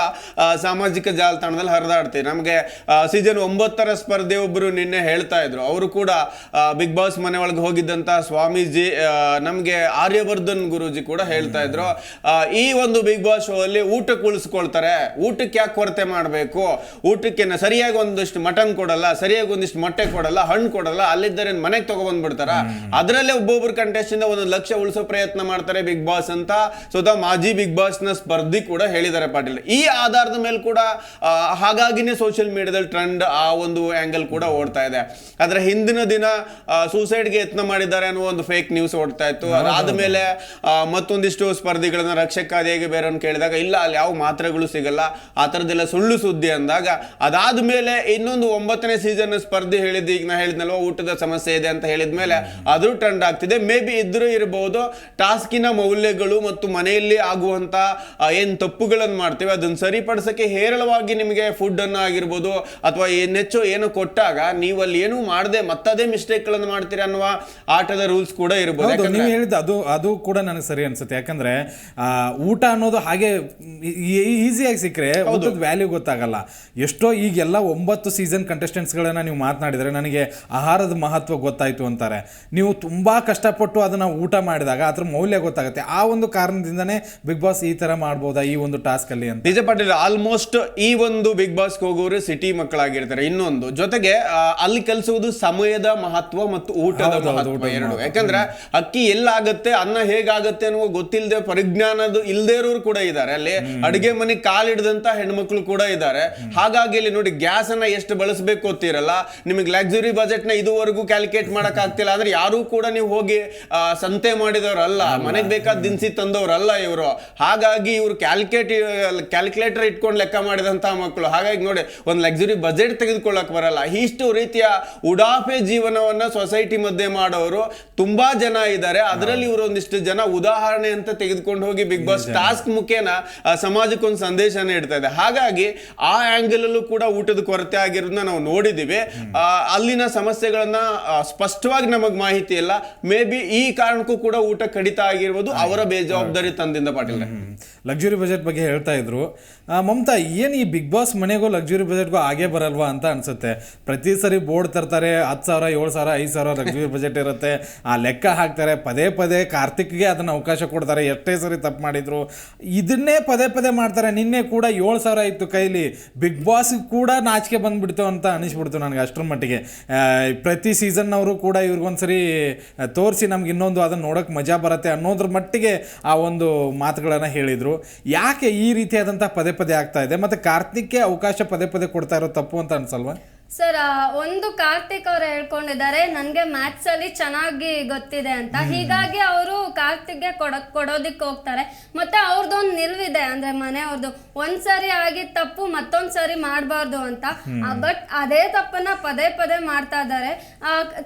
ಸಾಮಾಜಿಕ ಜಾಲತಾಣದಲ್ಲಿ ಹರಿದಾಡ್ತೀವಿ ನಮಗೆ ಸೀಸನ್ ಒಂಬತ್ತರ ಸ್ಪರ್ಧೆ ಒಬ್ಬರು ನಿನ್ನೆ ಹೇಳ್ತಾ ಇದ್ರು. ಅವರು ಕೂಡ ಬಿಗ್ ಬಾಸ್ ಮನೆ ಒಳಗೆ ಹೋಗಿದ್ದಂಥ ಸ್ವಾಮೀಜಿ ನಮಗೆ ಆರ್ಯವರ್ಧನ್ ಗುರೂಜಿ ಕೂಡ ಹೇಳ್ತಾ ಇದ್ರು. ಈ ಒಂದು ಬಿಗ್ ಬಾಸ್ ಶೋ ಅಲ್ಲಿ ಊಟಕ್ಕೆ ಉಳಿಸ್ಕೊಳ್ತಾರೆ. ಊಟಕ್ಕೆ ಯಾಕೆ ಕೊರತೆ ಮಾಡಬೇಕು? ಊಟಕ್ಕೆ ಸರಿಯಾಗಿ ಒಂದಿಷ್ಟು ಮಟನ್ ಕೊಡಲ್ಲ ಸರಿಯಾಗಿ ಒಂದಿಷ್ಟು ಮೊಟ್ಟೆ ಕೊಡಲ್ಲ ಹಣ್ಣು ಕೊಡಲ್ಲ ಅಲ್ಲಿದ್ದರೆ ಮನೆಗೆ ತಗೊಬಂದ್ಬಿಡ್ತಾರ ಅದರಲ್ಲೇ ಒಬ್ಬೊಬ್ರು ಕಂಟೆಸ್ಟಿಂದ ಒಂದು ಲಕ್ಷ ಉಳಿಸೋ ಪ್ರಯತ್ನ ಮಾಡ್ತಾರೆ ಬಿಗ್ ಬಾಸ್ ಅಂತ. ಸ್ವತಃ ಮಾಜಿ ಬಿಗ್ ಬಾಸ್ನ ಸ್ಪರ್ಧಿ ಕೂಡ ಹೇಳಿದ್ದಾರೆ ಪಾಟೀಲ್. ಈ ಆಧಾರದ ಮೇಲೆ ಕೂಡ ಹಾಗಾಗಿನೇ ಸೋಷಿಯಲ್ ಮೀಡಿಯಾದಲ್ಲಿ ಟ್ರೆಂಡ್ ಆ ಒಂದು ಆಂಗಲ್ ಕೂಡ ಓಡ್ತಾ ಇದೆ. ಆದ್ರೆ ಹಿಂದಿನ ದಿನ ಸೂಸೈಡ್ಗೆ ಯತ್ನ ಮಾಡಿದ್ದಾರೆ ಅನ್ನೋ ಒಂದು ಫೇಕ್ ನ್ಯೂಸ್ ಓಡ್ತಾ ಇತ್ತು. ಅದಾದ ಮೇಲೆ ಮತ್ತೊಂದಿಷ್ಟು ಸ್ಪರ್ಧಿಗಳನ್ನ ಬೇರೆ ಅಂತ ಕೇಳಿದಾಗ ಇಲ್ಲ ಅಲ್ಲಿ ಯಾವ ಮಾತ್ರೆಗಳು ಸಿಗಲ್ಲ ಆ ಥರದ್ದೆಲ್ಲ ಸುಳ್ಳು ಸುದ್ದಿ ಅಂದಾಗ ಅದಾದ ಮೇಲೆ ಇನ್ನೊಂದು ಒಂಬತ್ತನೇ ಸೀಸನ್ ಸ್ಪರ್ಧಿ ಹೇಳಿದ್ದು ಈಗ ನಾ ಹೇಳಿದ್ನಲ್ವ ಊಟದ ಸಮಸ್ಯೆ ಇದೆ ಅಂತ ಹೇಳಿದ್ಮೇಲೆ ಅದು ಟ್ರೆಂಡ್ ಆಗ್ತಿದೆ. ಮೇ ಬಿ ಇದ್ರೂ ಇರಬಹುದು ಟಾಸ್ಕಿನ ಮೌಲ್ಯಗಳು ಮತ್ತು ಮನೆಯಲ್ಲಿ ಆಗುವಂತ ಏನು ತಪ್ಪುಗಳನ್ನು ಮಾಡ್ತೀವಿ ಅದನ್ನ ಸರಿಪಡಿಸಕ್ಕೆ ಹೇರಳವಾಗಿ ನಿಮಗೆ ಫುಡ್ ಅನ್ನ ಆಗಿರ್ಬೋದು ಅಥವಾ ಹೆಚ್ಚು ಏನು ಕೊಟ್ಟಾಗ ನೀವು ಅಲ್ಲಿ ಏನು ಮಾಡದೆ ಮತ್ತದೇ ಮಿಸ್ಟೇಕ್ಗಳನ್ನು ಮಾಡ್ತೀರಾ ಅನ್ನುವ ಆಟದ ರೂಲ್ಸ್ ಕೂಡ ಇರಬಹುದು ಹೌದು ನೀವು ಹೇಳಿದ್ದು ಅದು ಅದು ಕೂಡ ನನಗೆ ಸರಿ ಅನ್ಸುತ್ತೆ. ಯಾಕಂದ್ರೆ ಊಟ ಅನ್ನೋದು ಹಾಗೆ ಈಸಿಯಾಗಿ ಸಿಕ್ಕರೆ ಊಟದ ವ್ಯಾಲ್ಯೂ ಗೊತ್ತಾಗಲ್ಲ. ಎಷ್ಟೋ ಈಗೆಲ್ಲ ಒಂಬತ್ತು ಸೀಸನ್ ಕಂಟೆಸ್ಟೆಂಟ್ಸ್ಗಳನ್ನ ನೀವು ಮಾತನಾಡಿದರೆ ನನಗೆ ಆಹಾರದ ಮಹತ್ವ ಗೊತ್ತಾಯ್ತು ಅಂತಾರೆ. ನೀವು ತುಂಬಾ ಕಷ್ಟಪಟ್ಟು ಅದನ್ನ ಊಟ ಮಾಡಿದಾಗ ಅದ್ರ ಮೌಲ್ಯ ಗೊತ್ತಾಗುತ್ತೆ. ಆ ಒಂದು ಕಾರಣದಿಂದನೇ ಬಿಗ್ ಬಾಸ್ ಈ ತರ ಮಾಡ್ಬೋದಾ ಈ ಒಂದು ಟಾಸ್ಕ್ ಅಲ್ಲಿ ಅಂತ. ನಿಜ ಪಾಟೀಲ್ ಆಲ್ಮೋಸ್ಟ್ ಈ ಒಂದು ಬಿಗ್ ಬಾಸ್ ಹೋಗೋರು ಸಿಟಿ ಮಕ್ಕಳಾಗಿರ್ತಾರೆ. ಇನ್ನೊಂದು ಜೊತೆಗೆ ಅಲ್ಲಿ ಕಲಿಸುವುದು ಸಮಯದ ಮಹತ್ವ ಮತ್ತು ಊಟದ ಮಹತ್ವ ಎರಡು. ಯಾಕಂದ್ರೆ ಅಕ್ಕಿ ಎಲ್ಲಾಗತ್ತೆ ಅನ್ನ ಹೇಗಾಗುತ್ತೆ ಅನ್ನುವ ಗೊತ್ತಿಲ್ಲದೆ ಪರಿಜ್ಞಾನದ ಇಲ್ಲದೆ ಇರೋರು ಕೂಡ ಇದ್ದಾರೆ. ಅಲ್ಲಿ ಅಡುಗೆ ಮನೆ ಕಾಲಿಡದಂತ ಹೆಣ್ಮಕ್ಳು ಕೂಡ ಇದ್ದಾರೆ. ಹಾಗಾಗಿ ಇಲ್ಲಿ ನೋಡಿ ಗ್ಯಾಸ್ ಅನ್ನ ಎಷ್ಟು ಬಳಸಬೇಕು ಗೊತ್ತಿರಲ್ಲ. ನಿಮಗೆ ಲಕ್ಸುರಿ ಬಜೆಟ್ನ ಇದುವರೆಗೂ ಕ್ಯಾಲ್ಕುಲೇಟ್ ಮಾಡಕ್ ಆಗ್ತಿಲ್ಲ. ಅಂದ್ರೆ ಯಾರು ಕೂಡ ನೀವು ಹೋಗಿ ಸಂತೆ ಮಾಡಿದವರಲ್ಲ. ಮನೆಗೆ ಬೇಕಾದ ದಿನಸಿ ತಂದವರಲ್ಲ ಇವರು. ಹಾಗಾಗಿ ಇವರು ಕ್ಯಾಲ್ಕುಲೇಟ್ ಕ್ಯಾಲ್ಕುಲೇಟರ್ ಇಟ್ಕೊಂಡು ಲೆಕ್ಕ ಮಾಡಿದಂತ ಮಕ್ಕಳು ಹಾಗಾಗಿ ನೋಡಿ ಒಂದು ಲಕ್ಸುರಿ ಬಜೆಟ್ ತೆಗೆದುಕೊಳ್ಳಕ್ ಬರಲ್ಲ. ಇಷ್ಟು ರೀತಿಯ ಉಡಾಫೆ ಜೀವನವನ್ನ ಸೊಸೈಟಿ ಮಧ್ಯೆ ಮಾಡೋರು ತುಂಬಾ ಜನ ಇದ್ದಾರೆ. ಅದರಲ್ಲಿ ಇವರು ಒಂದಿಷ್ಟು ಜನ ಉದಾಹರಣೆ ಅಂತ ತೆಗೆದುಕೊಂಡು ಹೋಗಿ ಬಿಗ್ ಬಾಸ್ ಟಾಸ್ಕ್ ಮುಖೇನ ಸಮಾಜಕ್ಕೊಂದು ಸಂದೇಶ ನೀಡ್ತಾ ಇದೆ. ಹಾಗಾಗಿ ಆ ಆಂಗಲ್ ಅಲ್ಲೂ ಕೂಡ ಊಟದ ಕೊರತೆ ಆಗಿರೋದನ್ನ ನಾವು ನೋಡಿದ್ದೀವಿ ಅಲ್ಲಿನ ಸಮಸ್ಯೆಗಳನ್ನ ಸ್ಪಷ್ಟವಾಗಿ ನಮಗೆ ಮಾಹಿತಿ ಇಲ್ಲ. ಮೇ ಬಿ ಈ ಕಾರಣಕ್ಕೂ ಕೂಡ ಊಟ ಕಡಿತ ಆಗಿರ್ಬೋದು ಅವರ ಬೇಜವಾಬ್ದಾರಿ ತಂದಿಂದ ಪಾಟೀಲ್ ಲಕ್ಸುರಿ ಬಜೆಟ್ ಬಗ್ಗೆ ಹೇಳ್ತಾ ಇದ್ರು. ಮಮತಾ ಏನು ಈ ಬಿಗ್ ಬಾಸ್ ಮನೆಗೂ ಲಕ್ಸುರಿ ಬಜೆಟ್ಗೂ ಆಗೇ ಬರಲ್ವಾ ಅಂತ ಅನ್ಸುತ್ತೆ. ಪ್ರತಿ ಸರಿ ಬೋರ್ಡ್ ತರ್ತಾರೆ ಹತ್ತು ಸಾವಿರ ಏಳು ಸಾವಿರ ಐದು ಸಾವಿರ ಲಕ್ಸುರಿ ಬಜೆಟ್ ಇರುತ್ತೆ. ಆ ಲೆಕ್ಕ ಹಾಕ್ತಾರೆ. ಪದೇ ಪದೇ ಕಾರ್ತಿಕ್ಗೆ ಅದನ್ನ ಅವಕಾಶ ಕೊಡ ಕೊಡ್ತಾರೆ ಎಷ್ಟೇ ಸರಿ ತಪ್ಪು ಮಾಡಿದ್ರು, ಇದನ್ನೇ ಪದೇ ಪದೇ ಮಾಡ್ತಾರೆ. ನಿನ್ನೆ ಕೂಡ ಏಳು ಸಾವಿರ ಇತ್ತು ಕೈಲಿ. ಬಿಗ್ ಬಾಸ್ ಕೂಡ ನಾಚಿಕೆ ಬಂದ್ಬಿಡ್ತು ಅಂತ ಅನಿಸ್ಬಿಡ್ತು ನನಗೆ ಅಷ್ಟರ ಮಟ್ಟಿಗೆ. ಪ್ರತಿ ಸೀಸನ್ನವರು ಕೂಡ ಇವ್ರಿಗೊಂದ್ಸರಿ ತೋರಿಸಿ ನಮ್ಗೆ ಇನ್ನೊಂದು ಅದನ್ನು ನೋಡೋಕೆ ಮಜಾ ಬರುತ್ತೆ ಅನ್ನೋದ್ರ ಮಟ್ಟಿಗೆ ಆ ಒಂದು ಮಾತುಗಳನ್ನು ಹೇಳಿದರು. ಯಾಕೆ ಈ ರೀತಿಯಾದಂಥ ಪದೇ ಪದೇ ಆಗ್ತಾ ಇದೆ? ಮತ್ತು ಕಾರ್ತಿಕ್ಗೆ ಅವಕಾಶ ಪದೇ ಪದೇ ಕೊಡ್ತಾ ಇರೋ ತಪ್ಪು ಅಂತ ಅನ್ಸಲ್ವಾ? ಸರ್ ಒಂದು ಕಾರ್ತಿಕ್ ಅವ್ರು ಹೇಳ್ಕೊಂಡಿದ್ದಾರೆ ನನಗೆ ಮ್ಯಾಥ್ಸ್ ಅಲ್ಲಿ ಚೆನ್ನಾಗಿ ಗೊತ್ತಿದೆ ಅಂತ. ಹೀಗಾಗಿ ಅವರು ಕಾರ್ತಿಕ್ಗೆ ಕೊಡಕ್ ಕೊಡೋದಿಕ್ಕೆ ಹೋಗ್ತಾರೆ. ಮತ್ತೆ ಅವ್ರದ್ದೊಂದು ನಿಲ್ವಿದೆ ಅಂದ್ರೆ ಮನೆಯವ್ರದ್ದು ಒಂದ್ಸರಿ ಆಗಿದ ತಪ್ಪು ಮತ್ತೊಂದ್ ಸರಿ ಮಾಡಬಾರ್ದು ಅಂತ. ಬಟ್ ಅದೇ ತಪ್ಪನ್ನ ಪದೇ ಪದೇ ಮಾಡ್ತಾ ಇದ್ದಾರೆ.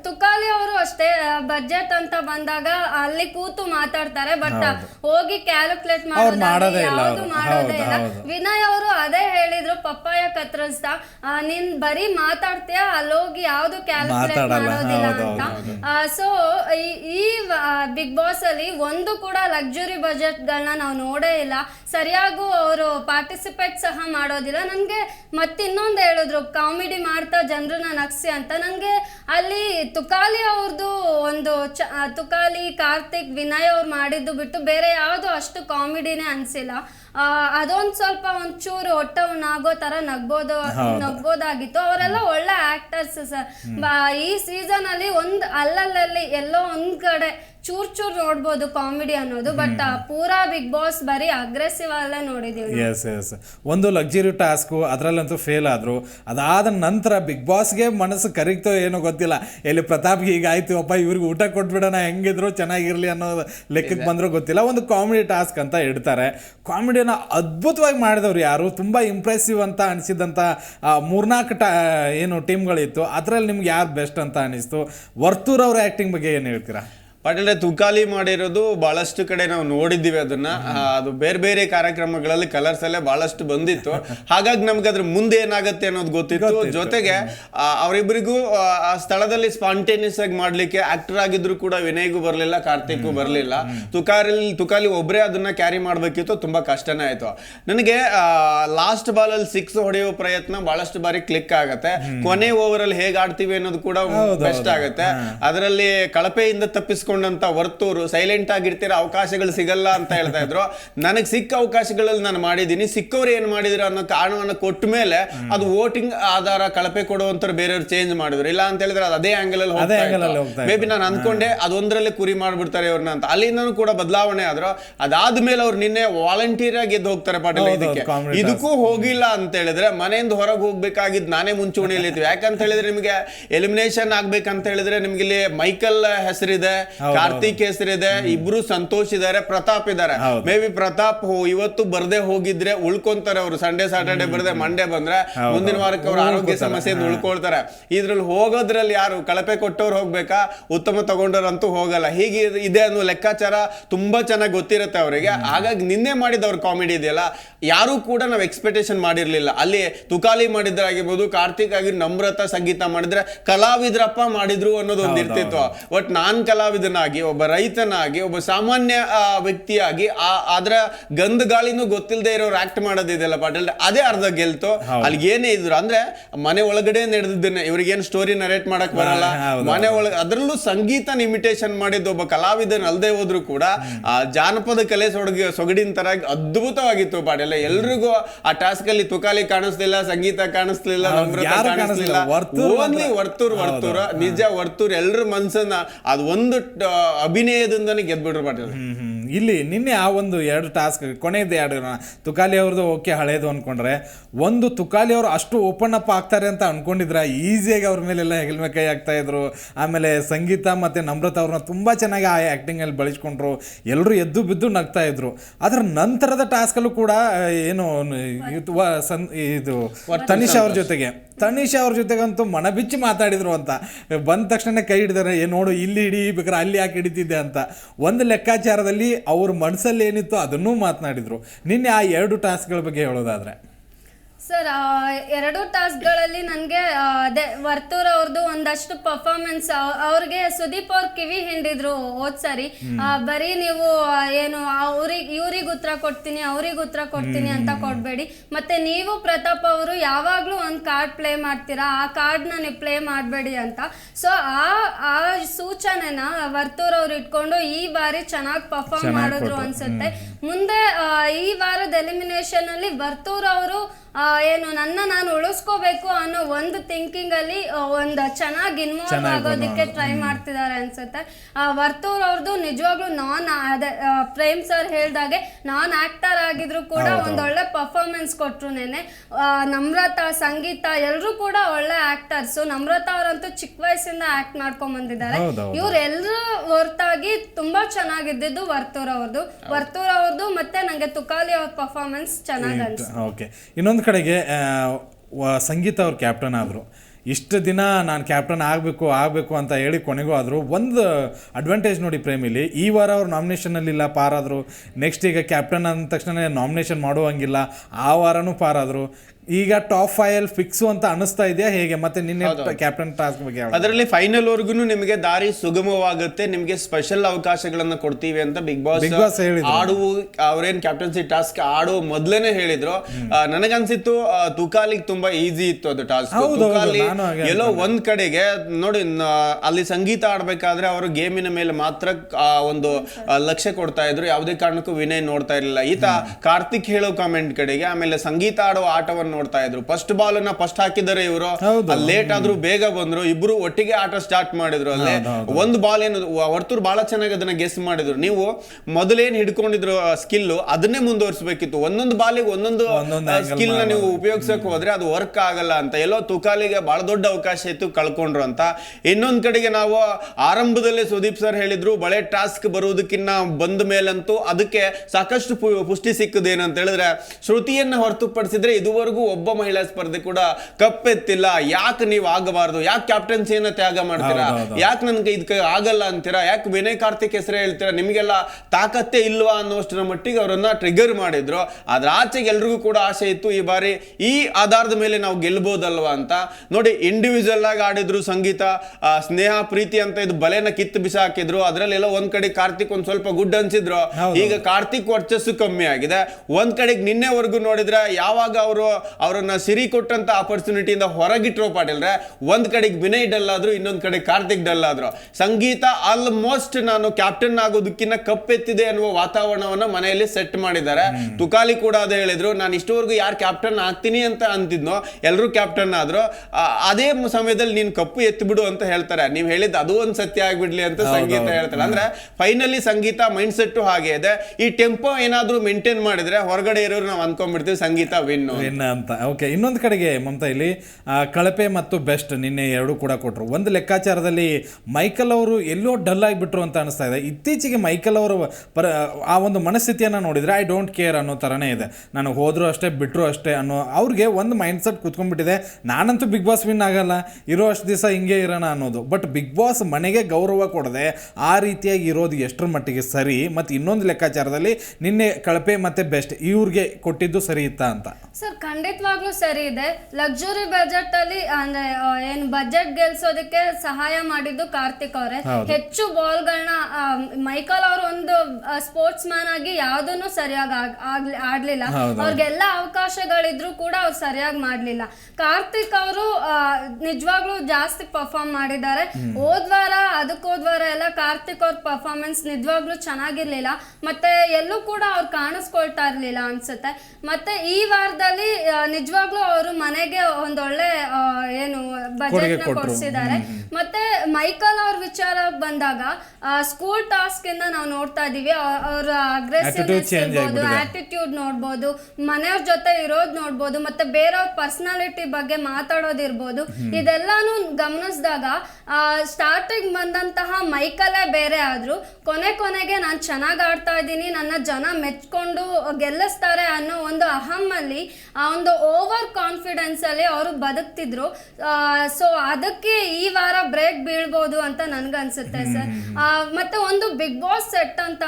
ತುಕಾಲಿ ಅವರು ಅಷ್ಟೇ ಬಜೆಟ್ ಅಂತ ಬಂದಾಗ ಅಲ್ಲಿ ಕೂತು ಮಾತಾಡ್ತಾರೆ ಬಟ್ ಹೋಗಿ ಕ್ಯಾಲ್ಕುಲೇಟ್ ಮಾಡೋದೇ ಇಲ್ಲ ಯಾವುದು ಮಾಡೋದೇ ಇಲ್ಲ. ವಿನಯ್ ಅವರು ಅದೇ ಹೇಳಿದ್ರು ಪಪ್ಪಾಯ ಕತ್ತರಿಸ್ತಾ ನಿನ್ ನೀನ್ ಬರೀ ಮಾತಾಡ್ತೀಯ? ಅಲ್ಲೋಗಿ ಯಾವ್ದು ಕ್ಯಾಲ್ಕುಲೇಟ್ ಮಾತಾಡಲ್ಲ. ಮಾಡೋದಿಲ್ಲ ಹೌದು, ಅಂತ ಸೊ ಈ ಬಿಗ್ ಬಾಸ್ ಅಲ್ಲಿ ಒಂದು ಕೂಡ ಲಕ್ಸುರಿ ಬಜೆಟ್ ಗಳನ್ನ ನಾವು ನೋಡೇ ಇಲ್ಲ. ಸರಿಯಾಗೂ ಅವರು ಪಾರ್ಟಿಸಿಪೇಟ್ ಸಹ ಮಾಡೋದಿಲ್ಲ. ನನಗೆ ಮತ್ತಿನ್ನೊಂದು ಹೇಳಿದ್ರು ಕಾಮಿಡಿ ಮಾಡ್ತಾ ಜನರನ್ನ ನಗ್ಸಿ ಅಂತ. ನನಗೆ ಅಲ್ಲಿ ತುಕಾಲಿ ಅವ್ರದ್ದು ಒಂದು ಚ ಆ, ತುಕಾಲಿ ಕಾರ್ತಿಕ್ ವಿನಯ್ ಅವ್ರು ಮಾಡಿದ್ದು ಬಿಟ್ಟು ಬೇರೆ ಯಾವುದು ಅಷ್ಟು ಕಾಮಿಡಿನೇ ಅನಿಸಿಲ್ಲ. ಅದೊಂದು ಸ್ವಲ್ಪ ಒಂಚೂರು ಹೊಟ್ಟೆ ಆಗೋ ತರ ನಗ್ಬೋದು ನಗ್ಬೋದಾಗಿತ್ತು. ಅವರೆಲ್ಲ ಒಳ್ಳೆ ಆಕ್ಟರ್ಸ್ ಸರ್. ಈ ಸೀಸನ್ ಅಲ್ಲಿ ಒಂದ್ ಅಲ್ಲಲ್ಲಿ ಎಲ್ಲೋ ಒಂದ್ ಕಡೆ ಚೂರ್ ಚೂರ್ ನೋಡ್ಬೋದು ಕಾಮಿಡಿ ಅನ್ನೋದು ಬಟ್ ಪೂರಾ ಬಿಗ್ ಬಾಸ್ ಬರೀ ಅಗ್ರೆಸಿವ್ ಅಲ್ಲೇ ನೋಡಿದೀವಿ ಎಸ್ ಎಸ್ ಒಂದು ಲಕ್ಸುರಿ ಟಾಸ್ಕು ಅದರಲ್ಲಂತೂ ಫೇಲ್ ಆದರು. ಅದಾದ ನಂತರ ಬಿಗ್ ಬಾಸ್ಗೆ ಮನಸ್ಸು ಕರಿಗ್ತೋ ಏನೋ ಗೊತ್ತಿಲ್ಲ. ಎಲ್ಲಿ ಪ್ರತಾಪ್ಗೆ ಈಗ ಆಯ್ತು ಅಪ್ಪ ಇವ್ರಿಗೆ ಊಟ ಕೊಟ್ಬಿಡೋಣ ಹೆಂಗಿದ್ರು ಚೆನ್ನಾಗಿರಲಿ ಅನ್ನೋ ಲೆಕ್ಕಕ್ಕೆ ಬಂದರೂ ಗೊತ್ತಿಲ್ಲ. ಒಂದು ಕಾಮಿಡಿ ಟಾಸ್ಕ್ ಅಂತ ಇಡ್ತಾರೆ. ಕಾಮಿಡಿನ ಅದ್ಭುತವಾಗಿ ಮಾಡಿದವ್ರು ಯಾರು? ತುಂಬ ಇಂಪ್ರೆಸಿವ್ ಅಂತ ಅನಿಸಿದಂಥ ಮೂರ್ನಾಲ್ಕು ಟಾ ಏನು ಟೀಮ್ಗಳಿತ್ತು ಅದರಲ್ಲಿ ನಿಮ್ಗೆ ಯಾರು ಬೆಸ್ಟ್ ಅಂತ ಅನಿಸ್ತು? ವರ್ತೂರ್ ಅವ್ರ ಆ್ಯಕ್ಟಿಂಗ್ ಬಗ್ಗೆ ಏನು ಹೇಳ್ತೀರಾ? ಪಾಟೀಲ್ ತುಕಾಲಿ ಮಾಡಿರೋದು ಬಹಳಷ್ಟು ಕಡೆ ನಾವು ನೋಡಿದ್ದೀವಿ ಅದನ್ನ. ಅದು ಬೇರೆ ಬೇರೆ ಕಾರ್ಯಕ್ರಮಗಳಲ್ಲಿ ಕಲರ್ಸ್ ಅಲ್ಲೇ ಬಹಳಷ್ಟು ಬಂದಿತ್ತು. ಹಾಗಾಗಿ ನಮ್ಗೆ ಅದ್ರ ಮುಂದೆ ಏನಾಗುತ್ತೆ ಅನ್ನೋದು ಗೊತ್ತಿತ್ತು. ಜೊತೆಗೆ ಅವರಿಬ್ಬರಿಗೂ ಆ, ಸ್ಥಳದಲ್ಲಿ ಸ್ಪಾಂಟೇನಿಯಸ್ ಆಗಿ ಮಾಡ್ಲಿಕ್ಕೆ ಆಕ್ಟರ್ ಆಗಿದ್ರು ಕೂಡ ವಿನಯ್ಗೂ ಬರಲಿಲ್ಲ ಕಾರ್ತಿಕ್ಗೂ ಬರಲಿಲ್ಲ. ತುಕಾಲಿ ತುಕಾಲಿ ಒಬ್ಬರೇ ಅದನ್ನ ಕ್ಯಾರಿ ಮಾಡಬೇಕಿತ್ತು ತುಂಬಾ ಕಷ್ಟನೇ ಆಯ್ತು. ನನಗೆ ಲಾಸ್ಟ್ ಬಾಲ್ ಅಲ್ಲಿ ಸಿಕ್ಸ್ ಹೊಡೆಯೋ ಪ್ರಯತ್ನ ಬಹಳಷ್ಟು ಬಾರಿ ಕ್ಲಿಕ್ ಆಗತ್ತೆ. ಕೊನೆ ಓವರ್ ಅಲ್ಲಿ ಹೇಗೆ ಆಡ್ತೀವಿ ಅನ್ನೋದು ಕೂಡ ಬೆಸ್ಟ್ ಆಗತ್ತೆ. ಅದರಲ್ಲಿ ಕಳಪೆಯಿಂದ ತಪ್ಪಿಸ್ಕೊಂಡಂತ ವರ್ತೂರು ಸೈಲೆಂಟ್ ಆಗಿರ್ತೀರ ಅವಕಾಶಗಳು ಸಿಗಲ್ಲ ಅಂತ ಹೇಳ್ತಾ ಇದ್ರು. ನನಗೆ ಸಿಕ್ಕ ಅವಕಾಶಗಳಲ್ಲಿ ನಾನು ಮಾಡಿದ್ದೀನಿ. ಸಿಕ್ಕವ್ರು ಏನು ಮಾಡಿದ್ರು ಅನ್ನೋ ಕಾರಣವನ್ನ ಕೊಟ್ಟ ಮೇಲೆ ಅದು ವೋಟಿಂಗ್ ಆಧಾರ ಕಳಪೆ ಕೊಡುವಂತ ಬೇರೆಯವ್ರು ಚೇಂಜ್ ಮಾಡಿದ್ರು. ಇಲ್ಲ ಅಂತ ಹೇಳಿದ್ರೆ ಅದು ಅದೇ ಆಂಗಲ್ ಅಲ್ಲಿ ಅದೇ angle ಹೋಗ್ತಾ ಮೇ ಬಿ ನಾನು ಅಂದ್ಕೊಂಡೆ ಅದೊಂದರಲ್ಲೇ ಕುರಿ ಮಾಡ್ಬಿಡ್ತಾರೆ ಇವ್ರನ್ನ ಅಂತ. ಅಲ್ಲಿಂದನೂ ಕೂಡ ಬದಲಾವಣೆ ಆದ್ರು. ಅದಾದ್ಮೇಲೆ ಅವ್ರು ನಿನ್ನೆ ವಾಲಂಟಿಯರ್ ಆಗಿ ಎದ್ದು ಹೋಗ್ತಾರೆ ಪಾಟೀಲ್ ಇದಕ್ಕೆ. ಇದಕ್ಕೂ ಹೋಗಿಲ್ಲ ಅಂತ ಹೇಳಿದ್ರೆ ಮನೆಯಿಂದ ಹೊರಗೆ ಹೋಗ್ಬೇಕಾಗಿದ್ದು ನಾನೇ ಮುಂಚೂಣಿಯಲ್ಲಿ ಇದ್ವಿ ಯಾಕಂತ ಹೇಳಿದ್ರೆ ನಿಮಗೆ ಎಲಿಮಿನೇಷನ್ ಆಗ್ಬೇಕಂತ ಹೇಳಿದ್ರೆ ನಿಮ್ಗೆ ಇಲ್ಲಿ ಮೈಕಲ್ ಹೆಸರಿದೆ. ಕಾರ್ತಿಕ್ ಹೆಸರಿದೆ ಇಬ್ರು ಸಂತೋಷ್ ಇದಾರೆ ಪ್ರತಾಪ್ ಇದಾರೆ. ಮೇ ಬಿ ಪ್ರತಾಪ್ ಇವತ್ತು ಬರ್ದೇ ಹೋಗಿದ್ರೆ ಉಳ್ಕೊಂತಾರೆ ಅವರು. ಸಂಡೇ ಸಾಟರ್ಡೆ ಬರದೆ ಮಂಡೇ ಬಂದ್ರೆ ಮುಂದಿನ ವಾರಕ್ಕೆ ಅವ್ರ ಆರೋಗ್ಯ ಸಮಸ್ಯೆಯಿಂದ ಉಳ್ಕೊಳ್ತಾರೆ. ಇದ್ರಲ್ಲಿ ಹೋಗೋದ್ರಲ್ಲಿ ಯಾರು ಕಳಪೆ ಕೊಟ್ಟವ್ರು ಹೋಗ್ಬೇಕಾ? ಉತ್ತಮ ತಗೊಂಡವ್ರಂತೂ ಹೋಗಲ್ಲ. ಹೀಗೆ ಇದೆ ಅನ್ನೋ ಲೆಕ್ಕಾಚಾರ ತುಂಬಾ ಚೆನ್ನಾಗಿ ಗೊತ್ತಿರುತ್ತೆ ಅವರಿಗೆ. ಹಾಗಾಗಿ ನಿನ್ನೆ ಮಾಡಿದವ್ರ ಕಾಮಿಡಿ ಇದೆಯಲ್ಲ ಯಾರು ಕೂಡ ನಾವು ಎಕ್ಸ್ಪೆಕ್ಟೇಷನ್ ಮಾಡಿರ್ಲಿಲ್ಲ. ಅಲ್ಲಿ ತುಕಾಲಿ ಮಾಡಿದ್ರಾಗಿರ್ಬೋದು ಕಾರ್ತಿಕ್ ಆಗಿ ನಮ್ರತ ಸಂಗೀತ ಮಾಡಿದ್ರೆ ಕಲಾವಿದ್ರಪ್ಪ ಮಾಡಿದ್ರು ಅನ್ನೋದು ಒಂದು ಇರ್ತಿತ್ತು. ಬಟ್ ನಾನ್ ಕಲಾವಿದನಾಗಿ ಒಬ್ಬ ರೈತನಾಗಿ ಒಬ್ಬ ಸಾಮಾನ್ಯ ವ್ಯಕ್ತಿಯಾಗಿ ಆ ಅದರ ಗಂಧ ಗಾಳಿನೂ ಗೊತ್ತಿಲ್ಲದೆ ಇರೋರು ಆಕ್ಟ್ ಮಾಡೋದಿದೆಯಲ್ಲ ಪಾಟೀಲ್ ಅದೇ ಅರ್ಧ ಗೆಲ್ತು. ಅಲ್ಲಿ ಏನೇ ಇದ್ರು ಅಂದ್ರೆ ಮನೆ ಒಳಗಡೆ ನಡೆದಿದ್ದೇನೆ ಇವ್ರಿಗೇನು ಸ್ಟೋರಿ ನರೇಟ್ ಮಾಡಕ್ ಬರಲ್ಲ. ಮನೆ ಒಳಗ ಅದರಲ್ಲೂ ಸಂಗೀತ ಇಮಿಟೇಷನ್ ಮಾಡಿದ್ದು ಒಬ್ಬ ಕಲಾವಿದನ್ ಅಲ್ದೇ ಹೋದ್ರು ಕೂಡ ಆ ಜಾನಪದ ಕಲೆ ಸೊಡಗಿ ಸೊಗಡಿನ ತರ ಅದ್ಭುತವಾಗಿತ್ತು ಪಾಟೀಲ್ ಎಲ್ರಿಗೂ ಆ ಟಾಸ್ಕ್ ಅಲ್ಲಿ ತುಕಾಲಿ ಕಾಣಿಸ್ಲಿಲ್ಲ ಸಂಗೀತ ಕಾಣಿಸ್ಲಿಲ್ಲ ನಮ್ರತ ಕಾಣಿಸ್ಲಿಲ್ಲ? ಓನ್ಲಿ. ವರ್ತೂರ್ ವರ್ತೂರ್ ನಿಜ ವರ್ತೂರ್ ಎಲ್ರ ಮನ್ಸನ್ನ ಅದ್ ಒಂದು ಅಭಿನಯದಿಂದನೇ ಗೆದ್ಬಿಟ್ರು ಪಾಟೀಲ್. ಇಲ್ಲಿ ನಿನ್ನೆ ಆ ಒಂದು ಎರಡು ಟಾಸ್ಕ್ ಕೊನೆಯದು ಎರಡು ತುಕಾಲಿ ಅವ್ರದ್ದು ಓಕೆ ಹಳೇದು ಅಂದ್ಕೊಂಡ್ರೆ ಒಂದು ತುಕಾಲಿ ಅವರು ಅಷ್ಟು ಓಪನ್ ಅಪ್ ಆಗ್ತಾರೆ ಅಂತ ಅಂದ್ಕೊಂಡಿದ್ರೆ ಈಸಿಯಾಗಿ ಅವ್ರ ಮೇಲೆಲ್ಲ ಹೆಗಲ್ಮೆ ಕೈ ಆಗ್ತಾ ಇದ್ರು. ಆಮೇಲೆ ಸಂಗೀತ ಮತ್ತು ನಮ್ರತ ಅವ್ರನ್ನ ತುಂಬ ಚೆನ್ನಾಗಿ ಆ ಆ್ಯಕ್ಟಿಂಗಲ್ಲಿ ಬಳಸ್ಕೊಂಡ್ರು. ಎಲ್ಲರೂ ಎದ್ದು ಬಿದ್ದು ನಗ್ತಾ ಇದ್ರು. ಅದರ ನಂತರದ ಟಾಸ್ಕಲ್ಲೂ ಕೂಡ ಏನು ಇದು ಸನ್- ಇದು ತನಿಷ್ ಅವ್ರ ಜೊತೆಗೆ. ತನಿಷ್ ಅವ್ರ ಜೊತೆಗಂತೂ ಮನ ಬಿಚ್ಚಿ ಮಾತಾಡಿದ್ರು ಅಂತ. ಬಂದ ತಕ್ಷಣ ಕೈ ಹಿಡಿದಾರೆ ಏ ನೋಡು ಇಲ್ಲಿ ಹಿಡಿ ಬೇಕಾದ್ರೆ ಅಲ್ಲಿ ಯಾಕೆ ಹಿಡಿತಿದ್ದೆ? ಅಂತ. ಒಂದು ಲೆಕ್ಕಾಚಾರದಲ್ಲಿ ಅವ್ರ ಮನಸ್ಸಲ್ಲಿ ಏನಿತ್ತು ಅದನ್ನೂ ಮಾತನಾಡಿದ್ರು. ನಿನ್ನೆ ಆ ಎರಡು ಟಾಸ್ಕ್ಗಳ ಬಗ್ಗೆ ಹೇಳೋದಾದ್ರೆ. ಸರ್ ಎರಡು ಟಾಸ್ಕ್ಗಳಲ್ಲಿ ನನಗೆ ಅದೇ ವರ್ತೂರ್ ಅವ್ರದ್ದು ಒಂದಷ್ಟು ಪರ್ಫಾರ್ಮೆನ್ಸ್ ಅವ್ರಿಗೆ ಸುದೀಪ್ ಅವ್ರ ಕಿವಿ ಹಿಂಡಿದ್ರು ಹೋದ್ ಸರಿ. ಬರೀ ನೀವು ಏನು ಅವ್ರಿಗೆ ಇವ್ರಿಗೆ ಉತ್ತರ ಕೊಡ್ತೀನಿ ಅವ್ರಿಗೆ ಉತ್ತರ ಕೊಡ್ತೀನಿ ಅಂತ ಕೊಡ್ಬೇಡಿ. ಮತ್ತೆ ನೀವು ಪ್ರತಾಪ್ ಅವರು ಯಾವಾಗ್ಲೂ ಒಂದು ಕಾರ್ಡ್ ಪ್ಲೇ ಮಾಡ್ತೀರಾ? ಆ ಕಾರ್ಡ್ನ ನೀವು ಪ್ಲೇ ಮಾಡಬೇಡಿ ಅಂತ. ಸೊ ಆ ಆ ಸೂಚನೆನ ವರ್ತೂರ್ ಅವ್ರು ಇಟ್ಕೊಂಡು ಈ ಬಾರಿ ಚೆನ್ನಾಗಿ ಪರ್ಫಾರ್ಮ್ ಮಾಡಿದ್ರು ಅನ್ಸುತ್ತೆ. ಮುಂದೆ ಈ ವಾರದ ಎಲಿಮಿನೇಷನ್ ಅಲ್ಲಿ ವರ್ತೂರ್ ಅವರು ಏನು ನನ್ನ ನಾನು ಉಳಿಸ್ಕೋಬೇಕು ಅನ್ನೋ ಒಂದು ಥಿಂಕಿಂಗ್ ಅಲ್ಲಿ ಒಂದು ಚೆನ್ನಾಗಿ ಇನ್ವಾಲ್ವ್ ಆಗೋದಕ್ಕೆ ಟ್ರೈ ಮಾಡ್ತಿದ್ದಾರೆ ಅನ್ಸುತ್ತೆ. ಆ, ವರ್ತೂರ್ ಅವ್ರದ್ದು ನಿಜವಾಗ್ಲೂ ನಾನ್ ಅದೇ ಪ್ರೇಮ್ ಸರ್ ಹೇಳ್ದಾಗೆ ನಾನ್ ಆಕ್ಟರ್ ಆಗಿದ್ರು ಕೂಡ ಒಂದೊಳ್ಳೆ ಪರ್ಫಾರ್ಮೆನ್ಸ್ ಕೊಟ್ರು ನೆನೆ. ನಮ್ರತಾ ಸಂಗೀತ ಎಲ್ಲರೂ ಕೂಡ ಒಳ್ಳೆ ಆಕ್ಟರ್ಸ್ ನಮ್ರತಾ ಅವರಂತೂ ಚಿಕ್ಕ ವಯಸ್ಸಿಂದ ಆಕ್ಟ್ ಮಾಡ್ಕೊಂಡ್ ಬಂದಿದ್ದಾರೆ. ಇವ್ರೆಲ್ರು ಇವ್ರೆಲ್ಲರೂ ಹೊರತಾಗಿ ತುಂಬಾ ಚೆನ್ನಾಗಿದ್ದಿದ್ದು ವರ್ತೂರ್ ಅವ್ರದ್ದು ವರ್ತೂರ್ ಅವ್ರದ್ದು ಮತ್ತೆ ನಂಗೆ ತುಕಾಲಿ ಅವ್ರ ಪರ್ಫಾರ್ಮೆನ್ಸ್ ಚೆನ್ನಾಗಿ ಅನ್ಸುತ್ತೆ ಓಕೆ ಇನ್ನೊಂದು ಕಡೆಗೆ ವ- ಸಂಗೀತ ಅವ್ರು ಕ್ಯಾಪ್ಟನ್ ಆದರು. ಇಷ್ಟು ದಿನ ನಾನು ಕ್ಯಾಪ್ಟನ್ ಆಗಬೇಕು ಆಗಬೇಕು ಅಂತ ಹೇಳಿ ಕೊನೆಗೂ ಆದರು, ಒಂದು ಅಡ್ವಾಂಟೇಜ್ ನೋಡಿ ಪ್ರೇಮಿಲಿ, ಈ ವಾರ ಅವ್ರು ನಾಮಿನೇಷನಲ್ಲಿಲ್ಲ ಪಾರಾದರು. ನೆಕ್ಸ್ಟ್ ಈಗ ಕ್ಯಾಪ್ಟನ್ ಅಂದ ತಕ್ಷಣ ನಾಮಿನೇಷನ್ ಮಾಡುವಂಗಿಲ್ಲ, ಆ ವಾರನೂ ಪಾರಾದರು. ಈಗ ಟಾಪ್ ಫೈವ್ ಫಿಕ್ಸ್ ಅಂತ ಅನಿಸ್ತಾ ಇದೆಯಾ? ಹೇಗೆ? ಮತ್ತೆ ನಿನ್ನೆ ಕ್ಯಾಪ್ಟನ್ ಟಾಸ್ಕ್ ಬಗ್ಗೆ. ಅದರಲ್ಲಿ ಫೈನಲ್ ವರ್ಗುನು ನಿಮಗೆ ದಾರಿ ಸುಗಮವಾಗುತ್ತೆ. ನಿಮಗೆ ಸ್ಪೆಷಲ್ ಅವಕಾಶಗಳನ್ನ ಕೊಡ್ತೀವಿ ಅಂತ ಬಿಗ್ ಬಾಸ್ ಬಿಗ್ ಬಾಸ್. ಆಡುವ ಅವ್ರೇನ್ ಕ್ಯಾಪ್ಟನ್ಸಿ ಟಾಸ್ಕ್ ಆಡುವ ಮೊದ್ಲೇನೆ ಹೇಳಿದ್ರು. ನನಗನ್ಸಿತ್ತು ತುಕಾಲಿಗೆ ತುಂಬಾ ಈಸಿ ಇತ್ತು ಅದು ಟಾಸ್ಕ್. ತುಕಾಲಿ ಎಲ್ಲೋ ಒಂದ್ ಕಡೆಗೆ ನೋಡಿ ಅಲ್ಲಿ ಸಂಗೀತ ಆಡ್ಬೇಕಾದ್ರೆ ಅವರು ಗೇಮಿನ ಮೇಲೆ ಮಾತ್ರ ಒಂದು ಲಕ್ಷ್ಯ ಕೊಡ್ತಾ ಇದ್ರು. ಯಾವುದೇ ಕಾರಣಕ್ಕೂ ವಿನಯ್ ನೋಡ್ತಾ ಇರಲಿಲ್ಲ. ಈತ ಕಾರ್ತಿಕ್ ಹೇಳೋ ಕಾಮೆಂಟ್ ಕಡೆಗೆ ಆಮೇಲೆ ಸಂಗೀತ ಆಡುವ ಆಟವನ್ನು ನೋಡ್ತಾ ಇದ್ರು. ಫಸ್ಟ್ ಬಾಲ್ ಅನ್ನ ಫಸ್ಟ್ ಹಾಕಿದ್ದಾರೆ ಇವರು. ಲೇಟ್ ಆದ್ರೂ ಬೇಗ ಬಂದ್ರು. ಇಬ್ರು ಒಟ್ಟಿಗೆ ಆಟ ಸ್ಟಾರ್ಟ್ ಮಾಡಿದ್ರು ಅಲ್ಲೇ. ಒಂದು ಬಾಲ್ ಏನು ವರ್ತೂರ್ ಬಹಳ ಚೆನ್ನಾಗಿ ಅದನ್ನ ಗೆಸ್ ಮಾಡಿದ್ರು. ನೀವು ಮೊದಲೇನ್ ಹಿಡ್ಕೊಂಡಿದ್ರು ಸ್ಕಿಲ್ ಅದನ್ನೇ ಮುಂದುವರಿಸಬೇಕಿತ್ತು. ಒಂದೊಂದು ಬಾಲಿಗೆ ಒಂದೊಂದು ಸ್ಕಿಲ್ನ ನೀವು ಉಪಯೋಗಿಸಕ್ ಹೋದ್ರೆ ಅದು ವರ್ಕ್ ಆಗಲ್ಲ ಅಂತ. ಎಲ್ಲೋ ತುಕಾಲಿಗೆ ಬಹಳ ದೊಡ್ಡ ಅವಕಾಶ ಇತ್ತು ಕಳ್ಕೊಂಡ್ರು ಅಂತ. ಇನ್ನೊಂದ್ ಕಡೆಗೆ ನಾವು ಆರಂಭದಲ್ಲೇ ಸುದೀಪ್ ಸರ್ ಹೇಳಿದ್ರು ಬಳೆ ಟಾಸ್ಕ್ ಬರುವುದಕ್ಕಿನ್ನ ಬಂದ ಮೇಲಂತೂ ಅದಕ್ಕೆ ಸಾಕಷ್ಟು ಪುಷ್ಟಿ ಸಿಕ್ಕದೇನಂತ ಹೇಳಿದ್ರೆ ಶ್ರುತಿಯನ್ನ ಹೊರತುಪಡಿಸಿದ್ರೆ ಇದುವರೆಗೂ ಒಬ್ಬ ಮಹಿಳಾ ಸ್ಪರ್ಧೆ ಕೂಡ ಕಪ್ಪೆತ್ತಿಲ್ಲ. ಯಾಕೆ ನೀವು ಆಗಬಾರ್ದು? ಯಾಕೆ ಕ್ಯಾಪ್ಟನ್ಸಿಯನ್ನು ತ್ಯಾಗ ಮಾಡ್ತೀರಾ? ಯಾಕೆ ನನ್ಗೆ ಇದಕ್ಕೆ ಆಗಲ್ಲ ಅಂತೀರಾ? ಯಾಕೆ ವಿನಯ್ ಕಾರ್ತಿಕ್ ಹೆಸರೇ ಹೇಳ್ತೀರಾ? ನಿಮಗೆಲ್ಲ ತಾಕತ್ತೇ ಇಲ್ವಾ ಅನ್ನೋಷ್ಟರ ಮಟ್ಟಿಗೆ ಅವರನ್ನ ಟ್ರಿಗರ್ ಮಾಡಿದ್ರು. ಅದ್ರ ಆಚೆಗೆ ಎಲ್ರಿಗೂ ಕೂಡ ಆಸೆ ಇತ್ತು ಈ ಬಾರಿ ಈ ಆಧಾರದ ಮೇಲೆ ನಾವು ಗೆಲ್ಬೋದಲ್ವಾ ಅಂತ. ನೋಡಿ ಇಂಡಿವಿಜುವಲ್ ಆಗಿ ಆಡಿದ್ರು ಸಂಗೀತ ಸ್ನೇಹ ಪ್ರೀತಿ ಅಂತ ಇದು ಬಲೆನ ಕಿತ್ತು ಬಿಸಾಕಿದ್ರು ಅದ್ರಲ್ಲೆಲ್ಲ ಒಂದ್ ಕಡೆ ಕಾರ್ತಿಕ್ ಒಂದ್ ಸ್ವಲ್ಪ ಗುಡ್ ಅನ್ಸಿದ್ರು. ಈಗ ಕಾರ್ತಿಕ್ ವರ್ಚಸ್ಸು ಕಮ್ಮಿ ಆಗಿದೆ. ಒಂದ್ ಕಡೆಗೆ ನಿನ್ನೆವರೆಗೂ ನೋಡಿದ್ರೆ ಯಾವಾಗ ಅವರು ಅವರನ್ನ ಸಿರಿ ಕೊಟ್ಟಂತ ಆಪರ್ಚುನಿಟಿಯಿಂದ ಹೊರಗಿಟ್ರೋ ಪಾಟೀಲ್ರೆ ಒಂದ್ ಕಡೆಗೆ ವಿನಯ್ ಡಲ್ ಆದ್ರು ಇನ್ನೊಂದ್ ಕಡೆ ಕಾರ್ತಿಕ್ ಡಲ್ ಆದ್ರು. ಸಂಗೀತ ಆಲ್ಮೋಸ್ಟ್ ನಾನು ಕ್ಯಾಪ್ಟನ್ ಆಗೋದಕ್ಕಿಂತ ಕಪ್ಪೆತ್ತಿದೆ ಅನ್ನುವ ವಾತಾವರಣವನ್ನ ಮನೆಯಲ್ಲಿ ಸೆಟ್ ಮಾಡಿದ್ದಾರೆ. ತುಕಾಲಿ ಕೂಡ ಅದೇ ಹೇಳಿದ್ರು ನಾನು ಇಷ್ಟವರೆಗೂ ಯಾರು ಕ್ಯಾಪ್ಟನ್ ಆಗ್ತೀನಿ ಅಂತ ಅಂತಿದ್ನೋ ಎಲ್ಲರೂ ಕ್ಯಾಪ್ಟನ್ ಆದ್ರು ಅದೇ ಸಮಯದಲ್ಲಿ ನೀನ್ ಕಪ್ಪು ಎತ್ತಿಬಿಡು ಅಂತ ಹೇಳ್ತಾರೆ. ನೀವ್ ಹೇಳಿದ್ ಅದು ಒಂದ್ ಸತ್ಯ ಆಗ್ಬಿಡ್ಲಿ ಅಂತ ಸಂಗೀತ ಹೇಳ್ತಾರೆ. ಅಂದ್ರೆ ಫೈನಲಿ ಸಂಗೀತ ಮೈಂಡ್ ಸೆಟ್ ಹಾಗೆ ಇದೆ. ಈ ಟೆಂಪೋ ಏನಾದ್ರೂ ಮೇಂಟೈನ್ ಮಾಡಿದ್ರೆ ಹೊರಗಡೆ ಇರೋರು ನಾವು ಅನ್ಕೊಂಡ್ಬಿಡ್ತೀವಿ ಸಂಗೀತ ವಿನ್ ವಿನ್ ಅಂತ. ಓಕೆ ಇನ್ನೊಂದು ಕಡೆಗೆ ಮಮತಾ ಇಲ್ಲಿ ಕಳಪೆ ಮತ್ತು ಬೆಸ್ಟ್ ನಿನ್ನೆ ಎರಡು ಕೂಡ ಕೊಟ್ಟರು ಒಂದು ಲೆಕ್ಕಾಚಾರದಲ್ಲಿ ಮೈಕಲ್ ಅವರು ಎಲ್ಲೋ ಡಲ್ ಆಗಿಬಿಟ್ರು ಅಂತ ಅನಿಸ್ತಾ ಇದೆ. ಇತ್ತೀಚೆಗೆ ಮೈಕಲ್ ಅವರು ಪರ, ಆ ಒಂದು ಮನಸ್ಥಿತಿಯನ್ನು ನೋಡಿದರೆ ಐ ಡೋಂಟ್ ಕೇರ್ ಅನ್ನೋ ಥರನೇ ಇದೆ. ನಾನು ಹೋದರೂ ಅಷ್ಟೇ ಬಿಟ್ಟರು ಅಷ್ಟೇ ಅನ್ನೋ ಅವ್ರಿಗೆ ಒಂದು ಮೈಂಡ್ ಸೆಟ್ ಕೂತ್ಕೊಂಡ್ಬಿಟ್ಟಿದೆ. ನಾನಂತೂ ಬಿಗ್ ಬಾಸ್ ವಿನ್ ಆಗಲ್ಲ. ಇರೋ ಅಷ್ಟು ದಿವಸ ಹಿಂಗೆ ಇರೋಣ ಅನ್ನೋದು. ಬಟ್ ಬಿಗ್ ಬಾಸ್ ಮನೆಗೆ ಗೌರವ ಕೊಡದೆ, ಆ ರೀತಿಯಾಗಿ ಇರೋದು ಎಷ್ಟರ ಮಟ್ಟಿಗೆ ಸರಿ? ಮತ್ತು ಇನ್ನೊಂದು ಲೆಕ್ಕಾಚಾರದಲ್ಲಿ ನಿನ್ನೆ ಕಳಪೆ ಮತ್ತು ಬೆಸ್ಟ್ ಇವ್ರಿಗೆ ಕೊಟ್ಟಿದ್ದು ಸರಿ ಇತ್ತ ಅಂತ. ಸರ್ ಖಂಡಿತವಾಗ್ಲೂ ಸರಿ ಇದೆ. ಲಕ್ಸುರಿ ಬಜೆಟ್ ಅಲ್ಲಿ ಅಂದ್ರೆ ಏನ್ ಬಜೆಟ್ ಗೆಲ್ಸೋದಕ್ಕೆ ಸಹಾಯ ಮಾಡಿದ್ದು ಕಾರ್ತಿಕ್ ಅವರೇ. ಹೆಚ್ಚು ಬಾಲ್ಗಳನ್ನ ಮೈಕಲ್ ಅವರು ಒಂದು ಸ್ಪೋರ್ಟ್ಸ್ ಮ್ಯಾನ್ ಆಗಿ ಯಾವ್ದನ್ನು ಸರಿಯಾಗಿ ಆಡ್ಲಿಲ್ಲ. ಅವ್ರಿಗೆಲ್ಲ ಅವಕಾಶಗಳಿದ್ರು ಕೂಡ ಅವ್ರು ಸರಿಯಾಗಿ ಮಾಡ್ಲಿಲ್ಲ. ಕಾರ್ತಿಕ್ ಅವರು ನಿಜವಾಗ್ಲೂ ಜಾಸ್ತಿ ಪರ್ಫಾರ್ಮ್ ಮಾಡಿದ್ದಾರೆ. ಹೋದ್ವಾರ ಅದಕ್ಕೋದ್ವಾರ ಎಲ್ಲ ಕಾರ್ತಿಕ್ ಅವ್ರ ಪರ್ಫಾರ್ಮೆನ್ಸ್ ನಿಜವಾಗ್ಲೂ ಚೆನ್ನಾಗಿರ್ಲಿಲ್ಲ. ಮತ್ತೆ ಎಲ್ಲೂ ಕೂಡ ಅವ್ರು ಕಾಣಿಸ್ಕೊಳ್ತಾ ಇರ್ಲಿಲ್ಲ ಅನ್ಸುತ್ತೆ. ಮತ್ತೆ ಈ ವಾರದಲ್ಲಿ ನಿಜವಾಗ್ಲೂ ಅವರು ಮನೆಗೆ ಒಂದೊಳ್ಳೆ ಒಳ್ಳೆ ಏನು ಬಜೆಟ್ನ ಕೊಡ್ಸಿದ್ದಾರೆ. ಮತ್ತೆ ಮೈಕಲ್ ಅವ್ರ ವಿಚಾರ ಬಂದಾಗ ಸ್ಕೂಲ್ ಟಾಸ್ಕ್ ಇಂದ ನಾವು ನೋಡ್ತಾ ಇದೀವಿ. ಅವ್ರ ಅಗ್ರೆಸಿವ್ನೆಸ್ ಇರ್ಬೋದು ಆಟಿಟ್ಯೂಡ್ ನೋಡ್ಬೋದು ಮನೆಯವ್ರ ಜೊತೆ ಇರೋದ್ ನೋಡ್ಬೋದು ಮತ್ತೆ ಬೇರೆಯವ್ರ ಪರ್ಸನಾಲಿಟಿ ಬಗ್ಗೆ ಮಾತಾಡೋದಿರ್ಬೋದು ಇದೆಲ್ಲಾನು ಗಮನಿಸಿದಾಗ ಸ್ಟಾರ್ಟಿಂಗ್ ಬಂದಂತಹ ಮೈಕಲೇ ಬೇರೆ ಆದ್ರು. ಕೊನೆ ಕೊನೆಗೆ ನಾನು ಚೆನ್ನಾಗಿ ಆಡ್ತಾ ಇದ್ದೀನಿ ನನ್ನ ಜನ ಮೆಚ್ಕೊಂಡು ಗೆಲ್ಲಿಸ್ತಾರೆ ಅನ್ನೋ ಒಂದು ಅಹಮ್ಮಲ್ಲಿ ಆ ಒಂದು ಓವರ್ ಕಾನ್ಫಿಡೆನ್ಸ್ ಅಲ್ಲಿ ಅವರು ಬದುಕ್ತಿದ್ರು. ಸೊ ಅದಕ್ಕೆ ಈ ವಾರ ಬ್ರೇಕ್ ಬೀಳ್ ಬೀಳ್ಬೋದು ಅಂತ ನನ್ಗನ್ಸುತ್ತೆ ಸರ್ ಮತ್ತೆ ಒಂದು ಬಿಗ್ ಬಾಸ್ ಸೆಟ್ ಅಂತ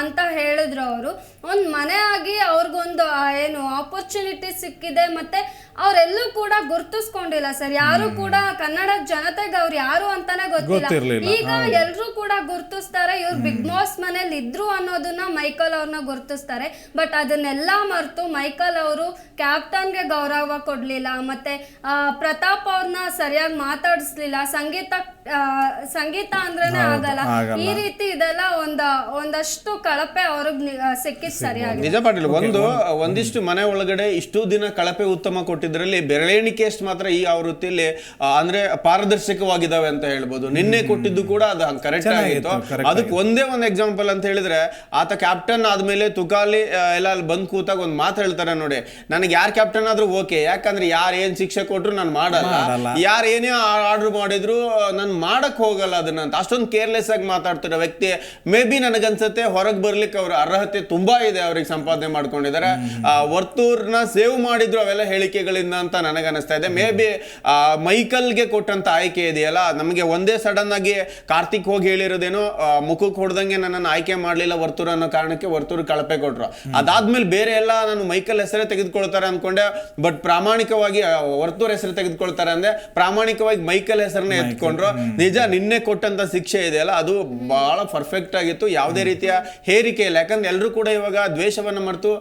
ಅಂತ ಹೇಳಿದ್ರು ಅವರು. ಒಂದು ಮನೆ ಆಗಿ ಅವ್ರಿಗೊಂದು ಏನು ಆಪರ್ಚುನಿಟಿ ಸಿಕ್ಕಿದೆ ಮತ್ತೆ ಅವರೆಲ್ಲೂ ಕೂಡ ಗುರ್ತಿಸ್ಕೊಂಡಿಲ್ಲ ಸರ್ ಯಾರು ಕೂಡ ಕನ್ನಡ ಜನತೆಗೆ ಅವ್ರು ಯಾರು ಅಂತಾನೆ ಗೊತ್ತಿಲ್ಲ. ಈಗ ಎಲ್ರು ಕೂಡ ಗುರ್ತಿಸ್ತಾರೆ. ಇವ್ರು ಬಿಗ್ ಬಾಸ್ ಮನೇಲಿ ಇದ್ರು ಅನ್ನೋದನ್ನ ಮೈಕಲ್ ಅವ್ರನ್ನ ಗುರ್ತಿಸ್ತಾರೆ. ಬಟ್ ಅದನ್ನೆಲ್ಲ ಮರೆತು ಮೈಕಲ್ ಅವರು ಕ್ಯಾಪ್ಟನ್ಗೆ ಗೌರವ ಕೊಡ್ಲಿಲ್ಲ ಮತ್ತೆ ಆ, ಪ್ರತಾಪ್ ಅವ್ರನ್ನ ಸರಿಯಾಗಿ ಮಾತಾಡಿಸ್ಲಿಲ್ಲ ಸಂಗೀತ ಸಂಗೀತ ಅಂದ್ರೇನೆ ಆಗಲ್ಲ. ಈ ರೀತಿ ಇದೆಲ್ಲ ಒಂದ ಒಂದಷ್ಟು ಕಳಪೆ ಅವ್ರಿಗೆ ಸಿಕ್ಕಿದ್ ಸರಿಯಾಗಿ ನಿಜ ಪಾಟೀಲ್ ಒಂದು ಒಂದಿಷ್ಟು ಮನೆ ಒಳಗಡೆ ಇಷ್ಟು ದಿನ ಕಳಪೆ ಉತ್ತಮ ಕೊಟ್ಟಿದ್ರಲ್ಲಿ ಬೆರಳೆಣಿಕೆಯಷ್ಟು ಮಾತ್ರ ಈ ಆವೃತ್ತಿಯಲ್ಲಿ ಆ, ಅಂದ್ರೆ ಪಾರದರ್ಶಕವಾಗಿದ್ದಾವೆ ಅಂತ ಹೇಳ್ಬೋದು. ನಿನ್ನೆ ಕೊಟ್ಟಿದ್ದು ಕೂಡ ಅದು ಕರೆಕ್ಟ್ ಆಗಿತ್ತು. ಅದಕ್ಕೆ ಒಂದೇ ಒಂದು ಎಕ್ಸಾಂಪಲ್ ಅಂತ ಹೇಳಿದ್ರೆ ಆತ ಕ್ಯಾಪ್ಟನ್ ಆದ್ಮೇಲೆ ತುಕಾಲಿ ಎಲ್ಲ ಅಲ್ಲಿ ಬಂದ್ ಕೂತಾಗ ಒಂದು ಮಾತು ಹೇಳ್ತಾರೆ ನೋಡಿ ನನಗೆ ಯಾರ್ ಕ್ಯಾಪ್ಟನ್ ಆದ್ರೂ ಓಕೆ ಯಾಕಂದ್ರೆ ಯಾರು ಏನ್ ಶಿಕ್ಷೆ ಕೊಟ್ರು ನಾನು ಮಾಡಲ್ಲ. ಯಾರು ಏನೇ ಆರ್ಡರ್ ಮಾಡಿದ್ರು ನಾನು ಮಾಡಕ್ ಹೋಗಲ್ಲ ಅದನ್ನ ಅಂತ. ಅಷ್ಟೊಂದು ಕೇರ್ಲೆಸ್ ಆಗಿ ಮಾತಾಡ್ತಾರೆ ವ್ಯಕ್ತಿ ಮೇ ಬಿ ನನಗನ್ಸುತ್ತೆ ಹೊರಗೆ ಬರ್ಲಿಕ್ಕೆ ಅವ್ರ ಅರ್ಹತೆ ತುಂಬಾ ಇದೆ ಅವ್ರಿಗೆ ಸಂಪಾದನೆ ಮಾಡ್ಕೊಂಡಿದ್ದಾರೆ. ವರ್ತೂರ್ನ ಸೇವ್ ಮಾಡಿದ್ರು ಅವೆಲ್ಲ ಹೇಳಿಕೆಗಳಿಂದ ಅಂತ ನನಗನ್ನಿಸ್ತಾ ಇದೆ. ಮೇ ಬಿ ಮೈಕಲ್ಗೆ ಕೊಟ್ಟಂತ ಆಯ್ಕೆ ಇದೆಯಲ್ಲ ನಮಗೆ ಒಂದೇ ಸಡನ್ ಆಗಿ ಕಾರ್ತಿಕ್ ಹೋಗಿ ಹೇಳಿರೋದೇನೋ ಮುಖಕ್ಕೆ ಹೊಡೆದಂಗೆ ನನ್ನನ್ನು ಆಯ್ಕೆ ಮಾಡಲಿಲ್ಲ ವರ್ತೂರ್ ಅನ್ನೋ ಕಾರಣಕ್ಕೆ ವರ್ತೂರ್ ಕಳಪೆ ಕೊಟ್ರು. ಅದಾದ್ಮೇಲೆ ಬೇರೆ ಎಲ್ಲ ನಾನು ಮೈಕಲ್ ಹೆಸರೇ ತೆಗೆದುಕೊಳ್ತಾರೆ ಅನ್ಕೊಂಡೆ ಬಟ್ ಪ್ರಾಮಾಣಿಕವಾಗಿ ವರ್ತೂರ್ ಹೆಸರು ತೆಗೆದುಕೊಳ್ತಾರೆ ಅಂದ್ರೆ ಪ್ರಾಮಾಣಿಕವಾಗಿ ಮೈಕಲ್ ಹೆಸರನ್ನ ಎತ್ಕೊಂಡ್ರು. ನಿಜ ನಿನ್ನೆ ಕೊಟ್ಟಂತ ಶಿಕ್ಷೆ ಇದೆಯಲ್ಲ ಅದು ಬಹಳ ಪರ್ಫೆಕ್ಟ್ ಆಗಿತ್ತು. ಯಾವುದೇ ರೀತಿಯ ಹೇರಿಕೆ ಇಲ್ಲ. ಯಾಕಂದ್ರೆ ಎಲ್ಲರೂ ಕೂಡ ಇವಾಗ ದ್ವೇಷವನ್ನು ಮರೆತು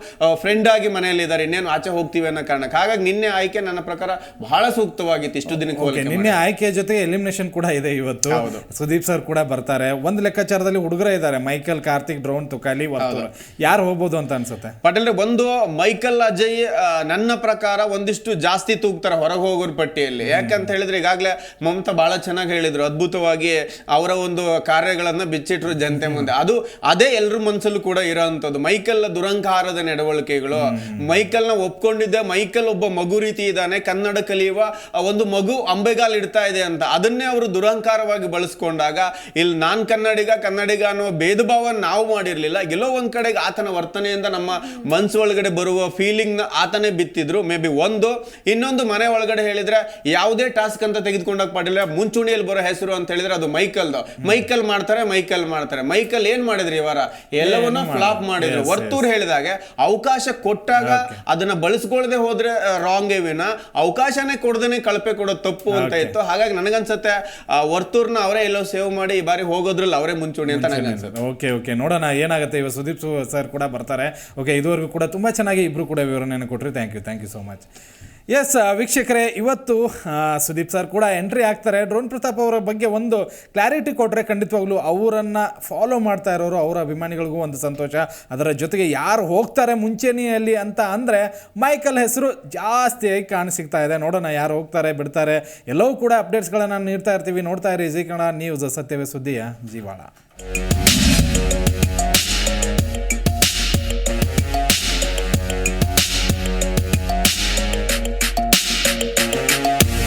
ಫ್ರೆಂಡ್ ಆಗಿ ಮನೆಯಲ್ಲಿ ಇದ್ದಾರೆ ಇನ್ನೇನು ಆಚೆ ಹೋಗ್ತೀವಿ ಅನ್ನೋ ಕಾರಣಕ್ಕೆ. ಹಾಗಾಗಿ ನಿನ್ನೆ ಆಯ್ಕೆ ನನ್ನ ಪ್ರಕಾರ ಬಹಳ ಸೂಕ್ತವಾಗಿತ್ತು ಇಷ್ಟು ದಿನಕ್ಕೆ ನಿನ್ನೆ ಆಯ್ಕೆ ಜೊತೆ ಎಲಿಮಿನೇಷನ್ ಕೂಡ ಇದೆ ಇವತ್ತು. ಸುದೀಪ್ ಸರ್ ಕೂಡ ಬರ್ತಾರೆ. ಒಂದು ಲೆಕ್ಕಾಚಾರದಲ್ಲಿ ಹುಡುಗರ ಇದ್ದಾರೆ. ಮೈಕಲ್ ಕಾರ್ತಿಕ್ ಡ್ರೋನ್ ತುಕಾಲಿ ಯಾರು ಹೋಗ್ಬೋದು ಅಂತ ಅನ್ಸುತ್ತೆ? ಪಟೇಲ್ ಒಂದು ಮೈಕಲ್ ಅಜಯ್ ನನ್ನ ಪ್ರಕಾರ ಒಂದಿಷ್ಟು ಜಾಸ್ತಿ ತೂಗ್ತಾರೆ ಹೊರಗೆ ಹೋಗೋರ್ ಪಟ್ಟಿಯಲ್ಲಿ. ಯಾಕಂತ ಹೇಳಿದ್ರೆ ಈಗಾಗಲೇ ಮಮತಾ ಬಹಳ ಚೆನ್ನಾಗಿ ಹೇಳಿದ್ರು. ಅದ್ಭುತವಾಗಿ ಅವರ ಒಂದು ಕಾರ್ಯಗಳನ್ನು ಬಿಚ್ಚಿಟ್ರು ಜನತೆ ಮುಂದೆ. ಅದು ಅದೇ ಎಲ್ಲರ ಮನಸ್ಸಲ್ಲೂ ಕೂಡ ಇರೋವಂಥದ್ದು ಮೈಕಲ್ ದುರಂಕಾರದ ನಡವಳಿಕೆಗಳು, ಮೈಕಲ್ನ ಒಪ್ಕೊಂಡಿದ್ದೆ ಮೈಕಲ್ ಒಬ್ಬ ಮಗು ರೀತಿ ಇದ್ದಾನೆ, ಕನ್ನಡ ಕಲಿಯುವ ಒಂದು ಮಗು ಅಂಬೆಗಾಲ್ ಇಡ್ತಾ ಇದೆ ಅಂತ. ಅದನ್ನೇ ಅವರು ದುರಂಕಾರವಾಗಿ ಬಳಸ್ಕೊಂಡಾಗ ಇಲ್ಲಿ ನಾನ್ ಕನ್ನಡಿಗ ಕನ್ನಡಿಗ ಅನ್ನೋ ಭೇದ ಭಾವ ನಾವು ಮಾಡಿರ್ಲಿಲ್ಲ. ಎಲ್ಲೋ ಒಂದ್ ಕಡೆಗೆ ಆತನ ವರ್ತನೆಯಿಂದ ನಮ್ಮ ಮನ್ಸು ಒಳಗಡೆ ಬರುವ ಫೀಲಿಂಗ್ ಆತನೇ ಬಿತ್ತಿದ್ರು ಮೇ ಬಿ ಒಂದು. ಇನ್ನೊಂದು ಮನೆ ಒಳಗಡೆ ಹೇಳಿದ್ರೆ ಯಾವುದೇ ಟಾಸ್ಕ್ ಅಂತ ತೆಗೆದುಕೊಂಡಾಗ ಪಾಡಿಲ್ಲ ಮುಂಚೂಣಿಯಲ್ಲಿ ಬರೋ ಹೆಸರು ಅಂತ ಹೇಳಿದ್ರೆ ಅದು ಮೈಕಲ್ದು. ಮೈಕಲ್ ಮಾಡ್ತಾರೆ ಮೈಕಲ್ ಮಾಡ್ತಾರೆ. ಮೈಕಲ್ ಏನ್ ಮಾಡಿದ್ರಿ ಇವರ ಎಲ್ಲವನ್ನ ಫ್ಲಾಪ್ ಮಾಡಿದ್ರು? ವರ್ತೂರ್ ಹೇಳಿದಾಗೆ ಅವಕಾಶ ಕೊಟ್ಟಾಗ ಅದನ್ನ ಬಳಸ್ಕೊಳ್ಳದೆ ಹೋದ್ರೆ ರಾಂಗ್ ವಿನ. ಅವಕಾಶನೇ ಕೊಡದೇನೆ ಕಳಪೆ ಕೊಡೋ ತಪ್ಪು ಅಂತ ಇತ್ತು. ಹಾಗಾಗಿ ನನಗನ್ಸುತ್ತೆ ವರ್ತೂರ್ನ ಅವರೇ ಎಲ್ಲೋ ಸೇವ್ ಮಾಡಿ ಈ ಬಾರಿ ಹೋಗೋದ್ರಲ್ಲ ಅವರೇ ಮುಂಚೂಣಿ ಅಂತ ನನಗನ್ಸುತ್ತೆ. ಓಕೆ ಓಕೆ ನೋಡೋಣ ಏನಾಗುತ್ತೆ. ಇವಾಗ ಸುದೀಪ್ ಸರ್ ಕೂಡ ಬರ್ತಾರೆ. ಓಕೆ ಇದುವರೆಗೂ ಕೂಡ ತುಂಬಾ ಚೆನ್ನಾಗಿ ಇಬ್ರು ಕೂಡ ವಿವರಣೆಯನ್ನು ಕೊಟ್ಟರು thank you thank you so much yes ವೀಕ್ಷಕರೇ, ಇವತ್ತು ಸುದೀಪ್ ಸರ್ ಕೂಡ ಎಂಟ್ರಿ ಆಗ್ತಾರೆ. ಡ್ರೋನ್ ಪ್ರತಾಪ್ ಅವರ ಬಗ್ಗೆ ಒಂದು ಕ್ಲಾರಿಟಿ ಕೊಟ್ಟರೆ ಖಂಡಿತವಾಗ್ಲೂ ಅವರನ್ನು ಫಾಲೋ ಮಾಡ್ತಾ ಇರೋರು ಅವರ ಅಭಿಮಾನಿಗಳಿಗೂ ಒಂದು ಸಂತೋಷ. ಅದರ ಜೊತೆಗೆ ಯಾರು ಹೋಗ್ತಾರೆ ಮುಂಚೆನೆಯಲ್ಲಿ ಅಂತ ಅಂದರೆ ಮೈಕಲ್ ಹೆಸರು ಜಾಸ್ತಿಯಾಗಿ ಕಾಣಿಸಿಗ್ತಾ ಇದೆ. ನೋಡೋಣ ಯಾರು ಹೋಗ್ತಾರೆ, ಬಿಡ್ತಾರೆ. ಎಲ್ಲವೂ ಕೂಡ ಅಪ್ಡೇಟ್ಸ್ಗಳನ್ನು ನೀಡ್ತಾ ಇರ್ತೀವಿ. ನೋಡ್ತಾ ಇರಿ ಜಿ ಕನ್ನಡ ನ್ಯೂಸ್ ಸತ್ಯವೇ ಸುದ್ದಿಯ ಜೀವಾಳ.